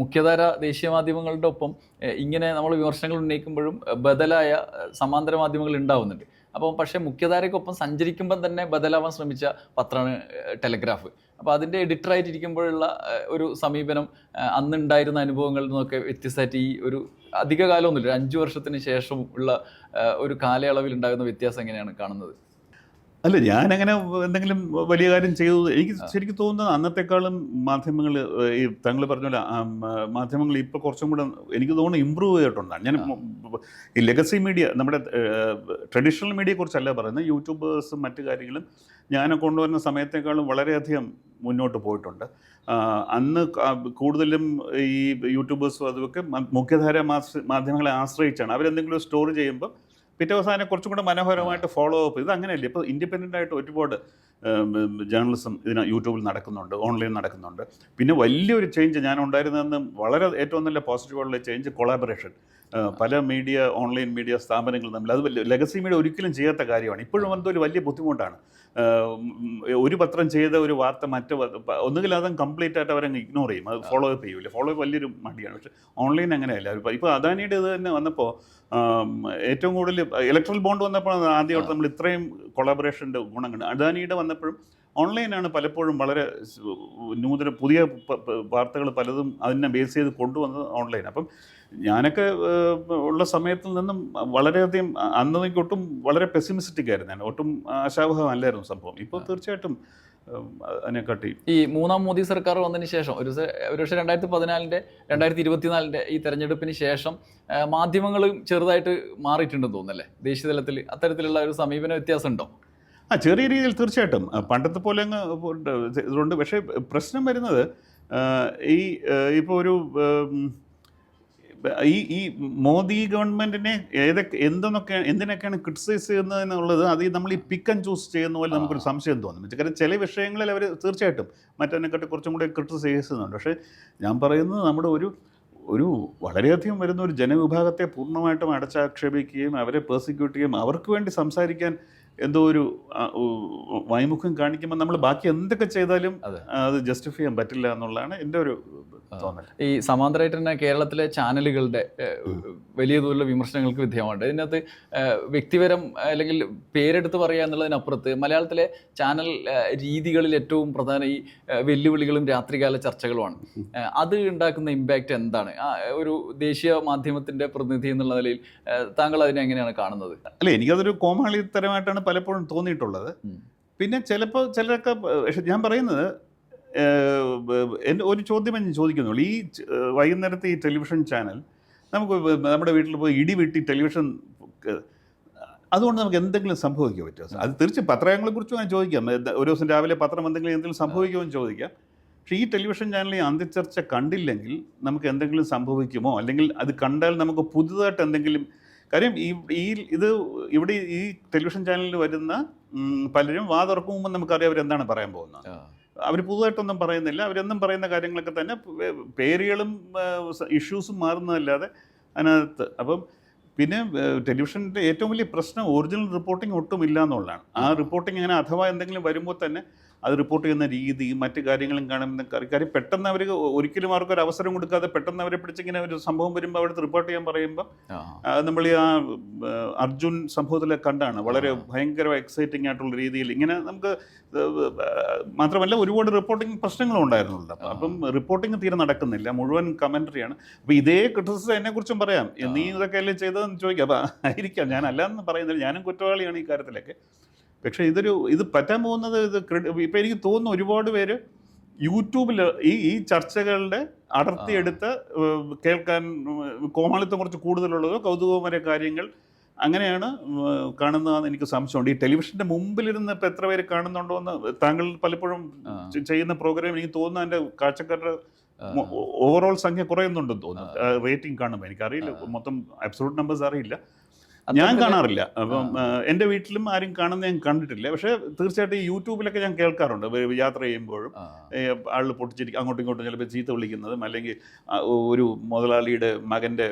മുഖ്യധാര ദേശീയ മാധ്യമങ്ങളുടെ ഒപ്പം ഇങ്ങനെ നമ്മൾ വിമർശനങ്ങൾ ഉന്നയിക്കുമ്പോഴും ബദലായ സമാന്തര മാധ്യമങ്ങൾ ഉണ്ടാവുന്നുണ്ട്. അപ്പം പക്ഷേ മുഖ്യധാരയ്ക്കൊപ്പം സഞ്ചരിക്കുമ്പം തന്നെ ബദലാവാൻ ശ്രമിച്ച പത്രമാണ് ടെലഗ്രാഫ്. അപ്പോൾ അതിന്റെ എഡിറ്ററായിട്ടിരിക്കുമ്പോഴുള്ള ഒരു സമീപനം അന്നുണ്ടായിരുന്ന അനുഭവങ്ങളിൽ നിന്നൊക്കെ വ്യത്യസ്തമായിട്ട് ഈ ഒരു അധിക കാലമൊന്നുമില്ല ഒരു അഞ്ച് വർഷത്തിന് ശേഷം ഉള്ള ഒരു കാലയളവിൽ ഉണ്ടാകുന്ന വ്യത്യാസം എങ്ങനെയാണ് കാണുന്നത്? അല്ല ഞാൻ അങ്ങനെ എന്തെങ്കിലും വലിയ കാര്യം ചെയ്തു എനിക്ക് ശരിക്കും തോന്നുന്നത് അന്നത്തെക്കാളും മാധ്യമങ്ങൾ ഈ താങ്കൾ പറഞ്ഞ പോലെ മാധ്യമങ്ങൾ ഇപ്പോൾ കുറച്ചും കൂടെ എനിക്ക് തോന്നുന്നു ഇമ്പ്രൂവ് ചെയ്തിട്ടുണ്ട്. ഞാൻ ഈ ലെഗസി മീഡിയ നമ്മുടെ ട്രഡീഷണൽ മീഡിയയെക്കുറിച്ചല്ല പറയുന്നത് യൂട്യൂബേഴ്സും മറ്റു കാര്യങ്ങളും ഞാൻ കൊണ്ടുവരുന്ന സമയത്തേക്കാളും വളരെയധികം മുന്നോട്ട് പോയിട്ടുണ്ട്. അന്ന് കൂടുതലും ഈ യൂട്യൂബേഴ്സും അതുമൊക്കെ മുഖ്യധാര മാധ്യമങ്ങളെ ആശ്രയിച്ചാണ്. അവരെന്തെങ്കിലും സ്റ്റോറി ചെയ്യുമ്പോൾ പിറ്റേ ദിവസം കുറച്ചും കൂടെ മനോഹരമായിട്ട് ഫോളോ അപ്പ് ഇത് അങ്ങനെയല്ലേ? ഇപ്പോൾ ഇൻഡിപെൻഡന്റ് ആയിട്ട് ഒരുപാട് ജേർണലിസം ഇതിന് യൂട്യൂബിൽ നടക്കുന്നുണ്ട് ഓൺലൈൻ നടക്കുന്നുണ്ട്. പിന്നെ വലിയൊരു ചേഞ്ച് ഞാൻ ഉണ്ടായിരുന്നതെന്ന് വളരെ ഏറ്റവും നല്ല പോസിറ്റീവായിട്ടുള്ള ചേഞ്ച് കൊളാബറേഷൻ പല മീഡിയ ഓൺലൈൻ മീഡിയ സ്ഥാപനങ്ങൾ തമ്മിൽ. അത് ലെഗസി മീഡിയ ഒരിക്കലും ചെയ്യാത്ത കാര്യമാണ്. ഇപ്പോഴും എന്തോ ഒരു വലിയ ബുദ്ധിമുട്ടാണ്. ഒരു പത്രം ചെയ്ത ഒരു വാർത്ത മറ്റ് ഒന്നുകിൽ അതും കംപ്ലീറ്റ് ആയിട്ട് അവരങ്ങ് ഇഗ്നോർ ചെയ്യും. അത് ഫോളോ അപ്പ് ചെയ്യൂല. ഫോളോ അപ്പ് വലിയൊരു മടിയാണ്. പക്ഷെ ഓൺലൈൻ അങ്ങനെയല്ല. ഇപ്പോൾ ഇപ്പോൾ അദാനിയുടെ ഇത് തന്നെ വന്നപ്പോൾ ഏറ്റവും കൂടുതൽ ഇലക്ട്രൽ ബോണ്ട് വന്നപ്പോൾ ആദ്യമായിട്ട് നമ്മൾ ഇത്രയും കൊളാബറേഷന്റെ ഗുണം കണ്ടു അദാനിയുടെ വന്നപ്പോഴും ഓൺലൈനാണ് പലപ്പോഴും വളരെ നൂതന പുതിയ വാർത്തകൾ പലതും അതിനെ ബേസ് ചെയ്ത് കൊണ്ടുവന്നത് ഓൺലൈൻ അപ്പം ഞാനൊക്കെ ഉള്ള സമയത്തിൽ നിന്നും വളരെയധികം അന്ന് എനിക്ക് ഒട്ടും വളരെ പെസിമിസ്റ്റിക് ആയിരുന്നു ഞാൻ ഒട്ടും ആശാവഹമല്ലായിരുന്നു സംഭവം. ഇപ്പോൾ തീർച്ചയായിട്ടും അതിനെ അതിനെക്കാട്ടി ഈ മൂന്നാം മോദി സർക്കാർ വന്നതിന് ശേഷം ഒരു ഒരുപക്ഷെ രണ്ടായിരത്തി പതിനാലിന്റെ രണ്ടായിരത്തി ഇരുപത്തിനാലിന്റെ ഈ തെരഞ്ഞെടുപ്പിന് ശേഷം മാധ്യമങ്ങൾ മാധ്യമങ്ങളും ചെറുതായിട്ട് മാറിയിട്ടുണ്ടെന്ന് തോന്നുന്നല്ലേ? ദേശീയ തലത്തിൽ അത്തരത്തിലുള്ള ഒരു സമീപന വ്യത്യാസം ഉണ്ടോ ആ ചെറിയ രീതിയിൽ തീർച്ചയായിട്ടും. പണ്ടത്തെ പോലെ അങ്ങ് ഇതുണ്ട്. പക്ഷേ പ്രശ്നം വരുന്നത് ഈ ഇപ്പോൾ ഒരു ഈ ഈ മോദി ഗവൺമെന്റിനെ ഏതൊക്കെ എന്തെന്നൊക്കെ എന്തിനൊക്കെയാണ് ക്രിട്ടിസൈസ് ചെയ്യുന്നത് എന്നുള്ളത് അത് നമ്മൾ ഈ പിക്ക് ആൻഡ് ചൂസ് ചെയ്യുന്ന പോലെ നമുക്കൊരു സംശയം തോന്നും. കാരണം ചില വിഷയങ്ങളിൽ അവർ തീർച്ചയായിട്ടും മറ്റതിനെക്കാട്ടി കുറച്ചും കൂടി ക്രിട്ടിസൈസ് ചെയ്യുന്നുണ്ട്. പക്ഷേ ഞാൻ പറയുന്നത് നമ്മുടെ ഒരു ഒരു വളരെയധികം വരുന്ന ഒരു ജനവിഭാഗത്തെ പൂർണമായിട്ടും അടച്ചാക്ഷേപിക്കുകയും അവരെ പേഴ്സിക്യൂട്ട് ചെയ്യുകയും അവർക്ക് വേണ്ടി സംസാരിക്കാൻ എന്തോ ഒരു വൈമുഖം കാണിക്കുമ്പോൾ നമ്മൾ ബാക്കി എന്തൊക്കെ ചെയ്താലും അത്. ജസ്റ്റിഫൈ ചെയ്യാൻ പറ്റില്ല എന്നുള്ളതാണ് എന്റെ ഒരു തോന്നൽ ഈ സമാന്തരമായിട്ട് തന്നെ കേരളത്തിലെ ചാനലുകളുടെ വലിയ തോതിലുള്ള വിമർശനങ്ങൾക്ക് വിധേയമുണ്ട്. ഇതിനകത്ത് വ്യക്തിപരം അല്ലെങ്കിൽ പേരെടുത്ത് പറയുക എന്നുള്ളതിനപ്പുറത്ത് മലയാളത്തിലെ ചാനൽ രീതികളിൽ ഏറ്റവും പ്രധാന ഈ വെല്ലുവിളികളും രാത്രികാല ചർച്ചകളുമാണ്. അത് ഉണ്ടാക്കുന്ന ഇമ്പാക്റ്റ് എന്താണ്? ഒരു ദേശീയ മാധ്യമത്തിന്റെ പ്രതിനിധി എന്നുള്ള നിലയിൽ താങ്കൾ അതിനെ എങ്ങനെയാണ് കാണുന്നത്? അല്ല എനിക്കതൊരു കോമാളിത്തരമായിട്ടാണ് പലപ്പോഴും തോന്നിയിട്ടുള്ളത്. പിന്നെ ചിലപ്പോൾ ചിലരൊക്കെ പക്ഷെ ഞാൻ പറയുന്നത് എന്റെ ഒരു ചോദ്യം ഞാൻ ചോദിക്കുന്നുള്ളൂ. ഈ വൈകുന്നേരത്തെ ഈ ടെലിവിഷൻ ചാനൽ നമുക്ക് നമ്മുടെ വീട്ടിൽ പോയി ഇടി വെട്ടി ടെലിവിഷൻ അതുകൊണ്ട് നമുക്ക് എന്തെങ്കിലും സംഭവിക്കാൻ പറ്റുമോ അത് തീർച്ചയായും പത്രങ്ങളെ കുറിച്ചും ഞാൻ ചോദിക്കാം. ഒരു ദിവസം രാവിലെ പത്രം എന്തെങ്കിലും എന്തെങ്കിലും സംഭവിക്കുമോ എന്ന് ചോദിക്കാം. പക്ഷേ ഈ ടെലിവിഷൻ ചാനലിൽ ഈ അന്ത്യചർച്ച കണ്ടില്ലെങ്കിൽ നമുക്ക് എന്തെങ്കിലും സംഭവിക്കുമോ? അല്ലെങ്കിൽ അത് കണ്ടാൽ നമുക്ക് പുതുതായിട്ട് എന്തെങ്കിലും കാര്യം ഈ ഈ ഇത് ഇവിടെ ഈ ടെലിവിഷൻ ചാനലിൽ വരുന്ന പലരും വാതിറക്കും മുമ്പ് നമുക്കറിയാം അവരെന്താണ് പറയാൻ പോകുന്നത്. അവർ പുതുതായിട്ടൊന്നും പറയുന്നില്ല. അവരെന്നും പറയുന്ന കാര്യങ്ങളൊക്കെ തന്നെ പേരുകളും ഇഷ്യൂസും മാറുന്നതല്ലാതെ അതിനകത്ത്. അപ്പം പിന്നെ ടെലിവിഷന്റെ ഏറ്റവും വലിയ പ്രശ്നം ഒറിജിനൽ റിപ്പോർട്ടിംഗ് ഒട്ടും ഇല്ല എന്നുള്ളതാണ്. ആ റിപ്പോർട്ടിംഗ് അങ്ങനെ അഥവാ എന്തെങ്കിലും വരുമ്പോൾ തന്നെ അത് റിപ്പോർട്ട് ചെയ്യുന്ന രീതി മറ്റു കാര്യങ്ങളും കാണുന്ന കാര്യം പെട്ടെന്ന് അവർ ഒരിക്കലും അവർക്ക് ഒരു അവസരം കൊടുക്കാതെ പെട്ടെന്ന് അവരെ പിടിച്ചിങ്ങനെ ഒരു സംഭവം വരുമ്പോൾ അവിടുത്തെ റിപ്പോർട്ട് ചെയ്യാൻ പറയുമ്പോൾ നമ്മൾ ഈ ആ അർജുൻ സംഭവത്തിലെ കണ്ടാണ്. വളരെ ഭയങ്കര എക്സൈറ്റിംഗ് ആയിട്ടുള്ള രീതിയിൽ ഇങ്ങനെ നമുക്ക് മാത്രമല്ല ഒരുപാട് റിപ്പോർട്ടിംഗ് പ്രശ്നങ്ങളും ഉണ്ടായിരുന്നുണ്ട് അപ്പം റിപ്പോർട്ടിംഗ് തീരെ നടക്കുന്നില്ല. മുഴുവൻ കമൻട്രിയാണ് അപ്പം ഇതേ ക്രിറ്റിസിസം എന്നെ കുറിച്ചും പറയാം. നീ ഇതൊക്കെ അല്ലേ ചെയ്തതെന്ന് ചോദിക്കാം. അപ്പം ആയിരിക്കാം. ഞാൻ അല്ലാന്ന് പറയുന്നില്ല. ഞാനും കുറ്റവാളിയാണ് ഈ കാര്യത്തിലൊക്കെ. പക്ഷേ ഇതൊരു ഇത് പറ്റാൻ പോകുന്നത് ഇത് ഇപ്പം എനിക്ക് തോന്നുന്നു ഒരുപാട് പേര് യൂട്യൂബിൽ ഈ ഈ ചർച്ചകളുടെ അടർത്തിയെടുത്ത് കേൾക്കാൻ കോമാളിത്തം കുറച്ച് കൂടുതലുള്ളതോ കൗതുകമായ കാര്യങ്ങൾ അങ്ങനെയാണ് കാണുന്നതെന്ന് എനിക്ക് സംശയമുണ്ട്. ഈ ടെലിവിഷന്റെ മുമ്പിലിരുന്ന് ഇപ്പം എത്ര പേര് കാണുന്നുണ്ടോ എന്ന് താങ്കൾ പലപ്പോഴും ചെയ്യുന്ന പ്രോഗ്രാം എനിക്ക് തോന്നുന്നു എന്റെ കാഴ്ചക്കാരുടെ ഓവറോൾ സംഖ്യ കുറയുന്നുണ്ടെന്ന് തോന്നുന്നു. റേറ്റിംഗ് കാണുമ്പോൾ. എനിക്കറിയില്ല. മൊത്തം അബ്സോലൂട്ട് നമ്പേഴ്സ് അറിയില്ല. ഞാൻ കാണാറില്ല. അപ്പം എന്റെ എന്റെ വീട്ടിലും ആരും കാണുന്ന ഞാൻ കണ്ടിട്ടില്ല. പക്ഷേ തീർച്ചയായിട്ടും ഈ യൂട്യൂബിലൊക്കെ ഞാൻ കേൾക്കാറുണ്ട്. യാത്ര ചെയ്യുമ്പോഴും ആൾ ആൾ പൊട്ടിച്ചിരിക്കും അങ്ങോട്ടും ഇങ്ങോട്ടും ചിലപ്പോൾ ചീത്ത വിളിക്കുന്നതും അല്ലെങ്കിൽ ഒരു മുതലാളിയുടെ മകന്റെ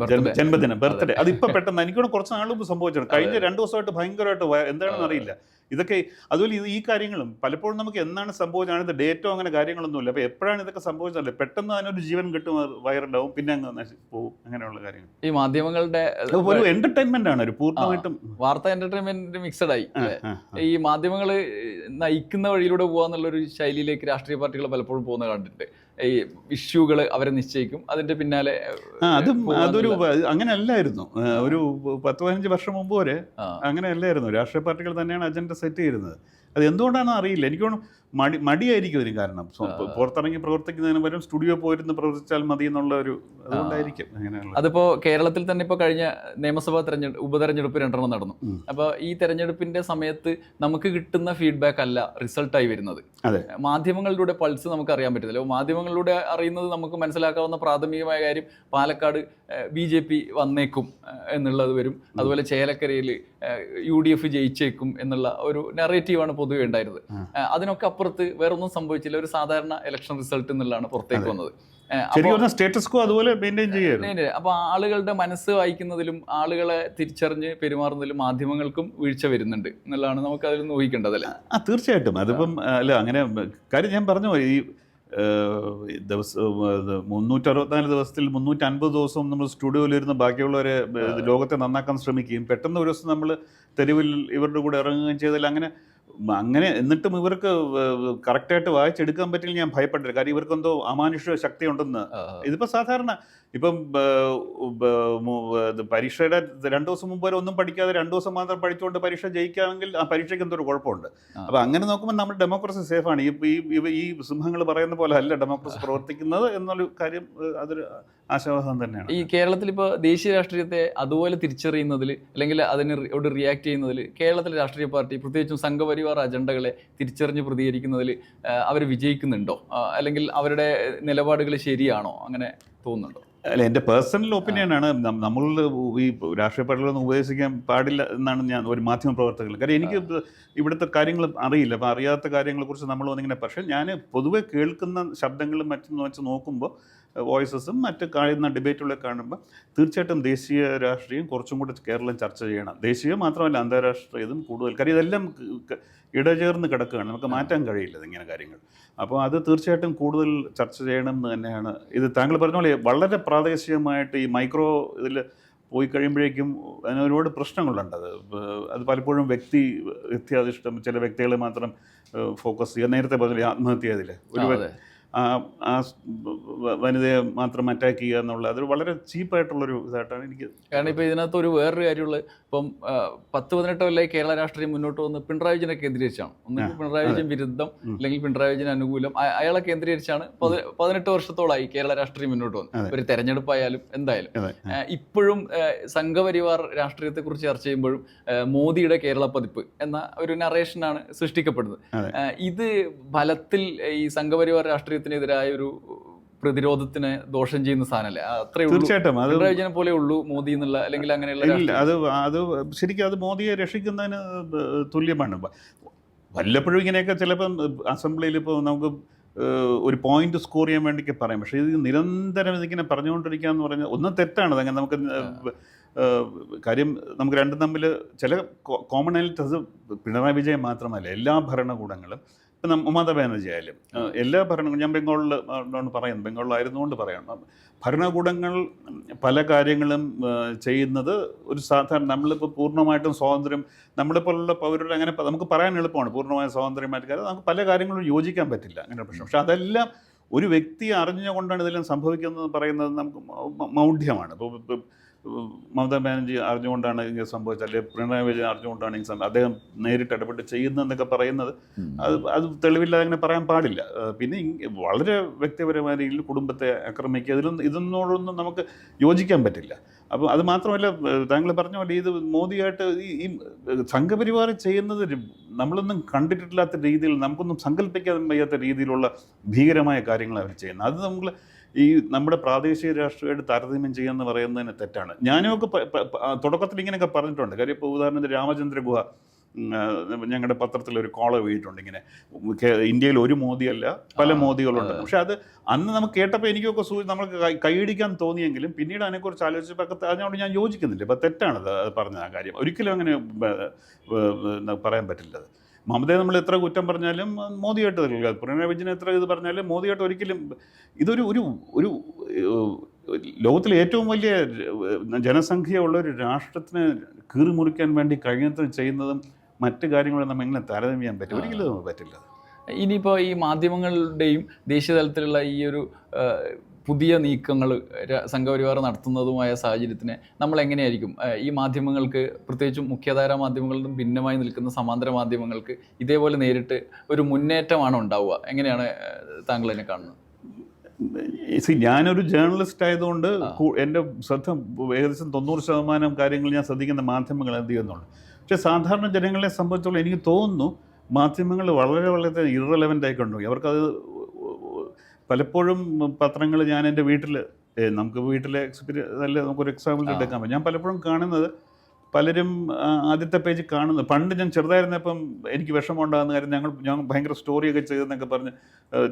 Birthday. ജന്മദിനം ബർത്ത്ഡേ. അതിപ്പോൾ പെട്ടെന്ന് എനിക്കൂടെ കുറച്ച് നാളും മുമ്പ് സംഭവിച്ചിട്ടുണ്ട്. കഴിഞ്ഞ രണ്ട് ദിവസമായിട്ട് ഭയങ്കരമായിട്ട് എന്താണെന്ന് അറിയില്ല. ഇതൊക്കെ അതുപോലെ ഇത് ഈ കാര്യങ്ങളും പലപ്പോഴും നമുക്ക് എന്നാണ് സംഭവിച്ചത്? ഇത് ഡേറ്റോ അങ്ങനെ കാര്യങ്ങളൊന്നുമില്ല. അപ്പോൾ എപ്പോഴാണ് ഇതൊക്കെ സംഭവിച്ചതല്ലേ പെട്ടെന്ന് അതിനൊരു ജീവൻ കിട്ടും വയറുണ്ടാവും പിന്നെ അങ്ങ് പോവും. പോകും അങ്ങനെയുള്ള കാര്യങ്ങൾ. ഈ മാധ്യമങ്ങളുടെ ഒരു എന്റർടൈൻമെന്റ് ആണ്. ഒരു പൂർണമായിട്ടും വാർത്ത എന്റർടൈൻമെന്റ് മിക്സഡ് ആയി. ഈ മാധ്യമങ്ങൾ നയിക്കുന്ന വഴിയിലൂടെ പോകാന്നുള്ളൊരു ശൈലിയിലേക്ക് രാഷ്ട്രീയ പാർട്ടികൾ പലപ്പോഴും പോകുന്ന കണ്ടിട്ടുണ്ട്. ഈ ഇഷ്യൂകൾ അവരെ നിശ്ചയിക്കും. അതിന്റെ പിന്നാലെ അതും അതൊരു അങ്ങനെ അല്ലായിരുന്നു ഒരു പത്ത് പതിനഞ്ച് വർഷം മുമ്പ് വരെ അങ്ങനെയല്ലായിരുന്നു. അങ്ങനെ അല്ലായിരുന്നു രാഷ്ട്രീയ പാർട്ടികൾ തന്നെയാണ് അജണ്ട സെറ്റ് ചെയ്യുന്നത്. അത് എന്തുകൊണ്ടാണെന്ന് അറിയില്ല. എനിക്ക് തോന്നുന്നു മടി മടിയായിരിക്കും അതിന് കാരണം. പുറത്തിറങ്ങി പ്രവർത്തിക്കുന്നതിന് പകരം സ്റ്റുഡിയോ പോയിരുന്ന് പ്രവർത്തിച്ചാൽ മതി എന്നുള്ള ഒരു അതുകൊണ്ടായിരിക്കും അങ്ങനെയുള്ള. അതിപ്പോ കേരളത്തിൽ തന്നെ ഇപ്പൊ കഴിഞ്ഞ നിയമസഭാ തെരഞ്ഞെടുപ്പ് ഉപതെരഞ്ഞെടുപ്പ് രണ്ടെണ്ണം നടന്നു. അപ്പോൾ അപ്പൊ ഈ തെരഞ്ഞെടുപ്പിന്റെ സമയത്ത് നമുക്ക് കിട്ടുന്ന ഫീഡ്ബാക്ക് അല്ല റിസൾട്ടായി വരുന്നത്. മാധ്യമങ്ങളിലൂടെ പൾസ് നമുക്ക് അറിയാൻ പറ്റത്തില്ല മാധ്യമങ്ങളിലൂടെ അറിയുന്നത് നമുക്ക് മനസ്സിലാക്കാവുന്ന പ്രാഥമികമായ കാര്യം പാലക്കാട് ബി ജെ പി വന്നേക്കും എന്നുള്ളത് വരും. അതുപോലെ ചേലക്കരയിൽ യു ഡി എഫ് ജയിച്ചേക്കും എന്നുള്ള ഒരു നെറേറ്റീവാണ് പൊതുവെ ഉണ്ടായിരുന്നത്. അതിനൊക്കെ അപ്പുറത്ത് വേറൊന്നും സംഭവിച്ചില്ല. ഒരു സാധാരണ ഇലക്ഷൻ റിസൾട്ട് എന്നുള്ളതാണ് പുറത്തേക്ക് വന്നത്. ഏഹ്, ശരിക്കും അപ്പോ- പറഞ്ഞാൽ സ്റ്റേറ്റസ് കോ അതുപോലെ മെയിന്റെയിൻ അപ്പോൾ അപ്പൊ ആളുകളുടെ മനസ്സ് വായിക്കുന്നതിലും ആളുകളെ തിരിച്ചറിഞ്ഞ് പെരുമാറുന്നതിലും മാധ്യമങ്ങൾക്കും വീഴ്ച വരുന്നുണ്ട് എന്നുള്ളതാണ് നമുക്ക് അതിൽ നിന്ന് ഊഹിക്കേണ്ടത് ആ തീർച്ചയായിട്ടും. അതിപ്പം അല്ല അങ്ങനെ കാര്യം ഞാൻ പറഞ്ഞു ഈ ദിവസം മുന്നൂറ്ററുപത്തിനാല് ദിവസത്തിൽ മുന്നൂറ്റി അൻപത് ദിവസവും നമ്മൾ സ്റ്റുഡിയോയിലിരുന്ന് ബാക്കിയുള്ളവരെ ലോകത്തെ നന്നാക്കാൻ ശ്രമിക്കുകയും പെട്ടെന്ന് ഒരു ദിവസം നമ്മൾ തെരുവിൽ ഇവരുടെ കൂടെ ഇറങ്ങുകയും ചെയ്താൽ അങ്ങനെ അങ്ങനെ എന്നിട്ടും ഇവർക്ക് കറക്റ്റായിട്ട് വായിച്ചെടുക്കാൻ പറ്റില്ല ഞാൻ ഭയപ്പെട്ടില്ല. കാര്യം ഇവർക്കെന്തോ അമാനുഷ്യ ശക്തി ഉണ്ടെന്ന് ഇതിപ്പോൾ സാധാരണ ഇപ്പം പരീക്ഷയുടെ രണ്ടു ദിവസം മുമ്പ് വരെ ഒന്നും പഠിക്കാതെ രണ്ടു ദിവസം മാത്രം പഠിച്ചുകൊണ്ട് പരീക്ഷ ജയിക്കാമെങ്കിൽ ആ പരീക്ഷയ്ക്ക് എന്തൊരു ഒരു കുഴപ്പമുണ്ട് അപ്പൊ അപ്പോൾ അങ്ങനെ നോക്കുമ്പോൾ നമ്മൾ ഡെമോക്രസി സേഫാണ്. ഈ ഈ സിംഹങ്ങൾ പറയുന്ന പോലെ അല്ല ഡെമോക്രസി പ്രവർത്തിക്കുന്നത് എന്നൊരു കാര്യം അതൊരു ആശാവഹം തന്നെയാണ്. ഈ കേരളത്തിൽ ഇപ്പോൾ ദേശീയ രാഷ്ട്രീയത്തെ അതുപോലെ തിരിച്ചറിയുന്നതിൽ അല്ലെങ്കിൽ അതിനോട് റിയാക്ട് ചെയ്യുന്നതിൽ കേരളത്തിലെ രാഷ്ട്രീയ പാർട്ടി പ്രത്യേകിച്ചും സംഘപരിവാർ അജണ്ടകളെ തിരിച്ചറിഞ്ഞ് പ്രതികരിക്കുന്നതിൽ അവർ വിജയിക്കുന്നുണ്ടോ? അല്ലെങ്കിൽ അവരുടെ നിലപാടുകൾ ശരിയാണോ? അങ്ങനെ തോന്നുന്നുണ്ടോ? അല്ല എന്റെ പേഴ്സണൽ ഒപ്പീനിയൻ ആണ് നമ്മൾ ഈ രാഷ്ട്രീയ പാർട്ടികളൊന്നും ഉപദേശിക്കാൻ പാടില്ല എന്നാണ് ഞാൻ ഒരു മാധ്യമ പ്രവർത്തകർ കാര്യം എനിക്ക് ഇവിടുത്തെ കാര്യങ്ങൾ അറിയില്ല. അപ്പോൾ അറിയാത്ത കാര്യങ്ങളെക്കുറിച്ച് നമ്മൾ വന്നിങ്ങനെ പക്ഷേ ഞാൻ പൊതുവെ കേൾക്കുന്ന ശബ്ദങ്ങളും മറ്റും വെച്ച് നോക്കുമ്പോൾ വോയിസസും മറ്റ് കഴിയുന്ന ഡിബേറ്റുകളൊക്കെ കാണുമ്പോൾ തീർച്ചയായിട്ടും ദേശീയ രാഷ്ട്രീയം കുറച്ചും കൂടി കേരളം ചർച്ച ചെയ്യണം. ദേശീയം മാത്രമല്ല അന്താരാഷ്ട്ര ഇതും കൂടുതൽ കാര്യം ഇതെല്ലാം ഇടചേർന്ന് കിടക്കുകയാണ്. നമുക്ക് മാറ്റാൻ കഴിയില്ല ഇങ്ങനെ കാര്യങ്ങൾ. അപ്പോൾ അത് തീർച്ചയായിട്ടും കൂടുതൽ ചർച്ച ചെയ്യണം എന്ന് തന്നെയാണ് ഇത് താങ്കൾ പറഞ്ഞ പോലെ വളരെ പ്രാദേശികമായിട്ട് ഈ മൈക്രോ ഇതിൽ പോയി കഴിയുമ്പോഴേക്കും അതിന് ഒരുപാട് പ്രശ്നങ്ങളുണ്ട്. അത് അത് പലപ്പോഴും വ്യക്തി വ്യക്തിയാധിഷ്ടം ചില വ്യക്തികളെ മാത്രം ഫോക്കസ് ചെയ്യുക. നേരത്തെ പറഞ്ഞ ആത്മഹത്യ അതിൽ. ഒരു ആ, വനിതയെ മാത്രം അറ്റാക്ക് ചെയ്യുക എന്നുള്ള അതൊരു വളരെ ചീപ്പായിട്ടുള്ളൊരു ഇതായിട്ടാണ് എനിക്ക് കാരണം ഇപ്പോൾ ഇതിനകത്ത് ഒരു വേറൊരു കാര്യമുള്ളത്. ഇപ്പം പത്ത് പതിനെട്ട് കൊല്ലമായി കേരള രാഷ്ട്രീയം മുന്നോട്ട് വന്ന് പിണറായി വിജയനെ കേന്ദ്രീകരിച്ചാണ്. ഒന്നുകിൽ ആ, പിണറായി വിജയൻ വിരുദ്ധം അല്ലെങ്കിൽ പിണറായി വിജയൻ അനുകൂലം. അയ- അയാളെ കേന്ദ്രീകരിച്ചാണ് പതി- പതിനെട്ട് വർഷത്തോളമായി കേരള രാഷ്ട്രീയം മുന്നോട്ട് വന്നു ഒരു തെരഞ്ഞെടുപ്പായാലും എന്തായാലും. ഇപ്പോഴും സംഘപരിവാർ രാഷ്ട്രീയത്തെ കുറിച്ച് ചർച്ച ചെയ്യുമ്പോഴും മോദിയുടെ കേരള പതിപ്പ് എന്ന ഒരു നറേഷനാണ് സൃഷ്ടിക്കപ്പെടുന്നത്. ഇത് ഫലത്തിൽ ഈ സംഘപരിവാർ രാഷ്ട്രീയത്തിനെതിരായ ഒരു പ്രതിരോധത്തിന് ദോഷം ചെയ്യുന്ന സാധനമല്ലേ? അത്രേ തീർച്ചയായിട്ടും. അത് പിണറായി വിജയനെ പോലെ ഉള്ളൂ മോദി എന്നുള്ള അല്ലെങ്കിൽ അങ്ങനെയുള്ള അത് അത് ശരിക്കും അത് മോദിയെ രക്ഷിക്കുന്നതിന് തുല്യമാണ്. വല്ലപ്പോഴും ഇങ്ങനെയൊക്കെ ചിലപ്പം അസംബ്ലിയിൽ ഇപ്പോൾ നമുക്ക് ഒരു പോയിന്റ് സ്കോർ ചെയ്യാൻ വേണ്ടിയൊക്കെ പറയാം. പക്ഷേ ഇത് നിരന്തരം ഇതിങ്ങനെ പറഞ്ഞുകൊണ്ടിരിക്കുക എന്ന് പറഞ്ഞാൽ ഒന്നും തെറ്റാണ്. അങ്ങനെ നമുക്ക് കാര്യം നമുക്ക് രണ്ടും തമ്മിൽ ചില കോമണാലിറ്റി അത് പിണറായി വിജയൻ മാത്രമല്ല എല്ലാ ഭരണകൂടങ്ങളും ഇപ്പം നമ്മ മമതാ ബാനർജി ആയാലും എല്ലാ ഭരണ ഞാൻ ബംഗാളിൽ ആണ് പറയുന്നത് ബംഗാളിലായിരുന്നുകൊണ്ട് പറയണം ഭരണകൂടങ്ങൾ പല കാര്യങ്ങളും ചെയ്യുന്നത് ഒരു സാധാരണ നമ്മളിപ്പോൾ പൂർണമായിട്ടും സ്വാതന്ത്ര്യം നമ്മളെപ്പോലുള്ള പൗരർ അങ്ങനെ നമുക്ക് പറയാൻ എളുപ്പമാണ് പൂർണമായ സ്വാതന്ത്ര്യമായിട്ട് കാര്യം. നമുക്ക് പല കാര്യങ്ങളും യോജിക്കാൻ പറ്റില്ല അങ്ങനെ പ്രശ്നം. പക്ഷേ അതെല്ലാം ഒരു വ്യക്തി അറിഞ്ഞുകൊണ്ടാണ് ഇതെല്ലാം സംഭവിക്കുന്നത് പറയുന്നത് നമുക്ക് മൗഢ്യമാണ്. ഇപ്പോൾ മമതാ ബാനർജി അറിഞ്ഞുകൊണ്ടാണ് ഇങ്ങനെ സംഭവിച്ചത് അല്ലെങ്കിൽ പിണറായി വിജയൻ അറിഞ്ഞുകൊണ്ടാണ് ഇങ്ങനെ സംഭവം അദ്ദേഹം നേരിട്ട് ഇടപെട്ട് ചെയ്യുന്നതെന്നൊക്കെ പറയുന്നത്. അത് അത് തെളിവില്ലാതെ അങ്ങനെ പറയാൻ പാടില്ല. പിന്നെ വളരെ വ്യക്തിപരമായ രീതിയിൽ കുടുംബത്തെ ആക്രമിക്കുക ഇതിലൊന്നും ഇതൊന്നോടൊന്നും നമുക്ക് യോജിക്കാൻ പറ്റില്ല. അപ്പോൾ അത് മാത്രമല്ല താങ്കൾ പറഞ്ഞ പോലെ ഇത് മോദിയായിട്ട് ഈ ഈ സംഘപരിവാർ ചെയ്യുന്നത് നമ്മളൊന്നും കണ്ടിട്ടില്ലാത്ത രീതിയിൽ നമുക്കൊന്നും സങ്കല്പിക്കാൻ വയ്യാത്ത രീതിയിലുള്ള ഭീകരമായ കാര്യങ്ങൾ അവർ ചെയ്യുന്നത്. അത് നമ്മൾ ഈ നമ്മുടെ പ്രാദേശിക രാഷ്ട്രീയമായിട്ട് താരതമ്യം ചെയ്യുക എന്ന് പറയുന്നതിന് തെറ്റാണ്. ഞാനും ഒക്കെ പ- പ- പ- ആ തുടക്കത്തിൽ ഇങ്ങനെയൊക്കെ പറഞ്ഞിട്ടുണ്ട്. കാര്യം ഇപ്പോൾ ഉദാഹരണത്തിന് രാമചന്ദ്ര ഗുഹ ഞങ്ങളുടെ പത്രത്തിൽ ഒരു കോള പോയിട്ടുണ്ട് ഇങ്ങനെ. ഇന്ത്യയിൽ ഒരു മോദിയല്ല പല മോദികളുണ്ട്. പക്ഷെ അത് അന്ന് നമുക്ക് കേട്ടപ്പോൾ എനിക്കൊക്കെ സൂചി നമുക്ക് കൈയടിക്കാൻ തോന്നിയെങ്കിലും പിന്നീട് അതിനെക്കുറിച്ച് ആലോചിച്ചപ്പോൾ അതിനോട് ഞാൻ യോജിക്കുന്നില്ല. ഇപ്പം തെറ്റാണത് അത് പറഞ്ഞ ആ കാര്യം. ഒരിക്കലും അങ്ങനെ പറയാൻ പറ്റില്ല അത് മമതയെ നമ്മൾ എത്ര കുറ്റം പറഞ്ഞാലും മോദിയായിട്ട് തരില്ല പിണറായി വിജയൻ എത്ര ഇത് പറഞ്ഞാലും മോദിയായിട്ട് ഒരിക്കലും ഇതൊരു ഒരു ഒരു ലോകത്തിലെ ഏറ്റവും വലിയ ജനസംഖ്യ ജനസംഖ്യയുള്ള ഒരു രാഷ്ട്രത്തിന് കീറിമുറിക്കാൻ വേണ്ടി കഴിയുന്നത് ചെയ്യുന്നതും മറ്റു കാര്യങ്ങളും നമ്മൾ എങ്ങനെ താരതമ്യം ചെയ്യാൻ പറ്റും ഒരിക്കലും നമുക്ക് പറ്റില്ല. ഇനിയിപ്പോൾ ഈ മാധ്യമങ്ങളുടെയും ദേശീയ തലത്തിലുള്ള ഈ ഒരു പുതിയ നീക്കങ്ങൾ സംഘപരിവാർ നടത്തുന്നതുമായ സാഹചര്യത്തിനെ നമ്മൾ എങ്ങനെയായിരിക്കും ഈ മാധ്യമങ്ങൾക്ക് പ്രത്യേകിച്ചും മുഖ്യധാര മാധ്യമങ്ങളിൽ നിന്നും ഭിന്നമായി നിൽക്കുന്ന സമാന്തര മാധ്യമങ്ങൾക്ക് ഇതേപോലെ നേരിട്ട് ഒരു മുന്നേറ്റമാണ് ഉണ്ടാവുക. എങ്ങനെയാണ് താങ്കൾ എന്നെ കാണുന്നത്? സി ഞാനൊരു ജേർണലിസ്റ്റ് ആയതുകൊണ്ട് എന്റെ ശ്രദ്ധ ഏകദേശം തൊണ്ണൂറ് ശതമാനം കാര്യങ്ങൾ ഞാൻ ശ്രദ്ധിക്കുന്ന മാധ്യമങ്ങൾ എന്ത് ചെയ്യുന്നുണ്ട്? പക്ഷേ സാധാരണ ജനങ്ങളെ സംബന്ധിച്ചോളം എനിക്ക് തോന്നുന്നു മാധ്യമങ്ങൾ വളരെ വളരെ ഇറലവന്റ് ആയിക്കൊണ്ടു അവർക്കത് പലപ്പോഴും പത്രങ്ങൾ ഞാൻ എന്റെ വീട്ടിൽ നമുക്ക് വീട്ടിലെ എക്സ്പീരിയൻസ് അല്ലെ നമുക്കൊരു എക്സാമ്പിൾ. എടുക്കാൻ പറ്റും ഞാൻ പലപ്പോഴും കാണുന്നത് പലരും ആദ്യത്തെ പേജ് കാണുന്നത്. പണ്ട് ഞാൻ ചെറുതായിരുന്നപ്പം എനിക്ക് വിഷമം ഉണ്ടാകുന്ന കാര്യം ഞങ്ങൾ ഞാൻ ഭയങ്കര സ്റ്റോറിയൊക്കെ ചെയ്തെന്നൊക്കെ പറഞ്ഞ്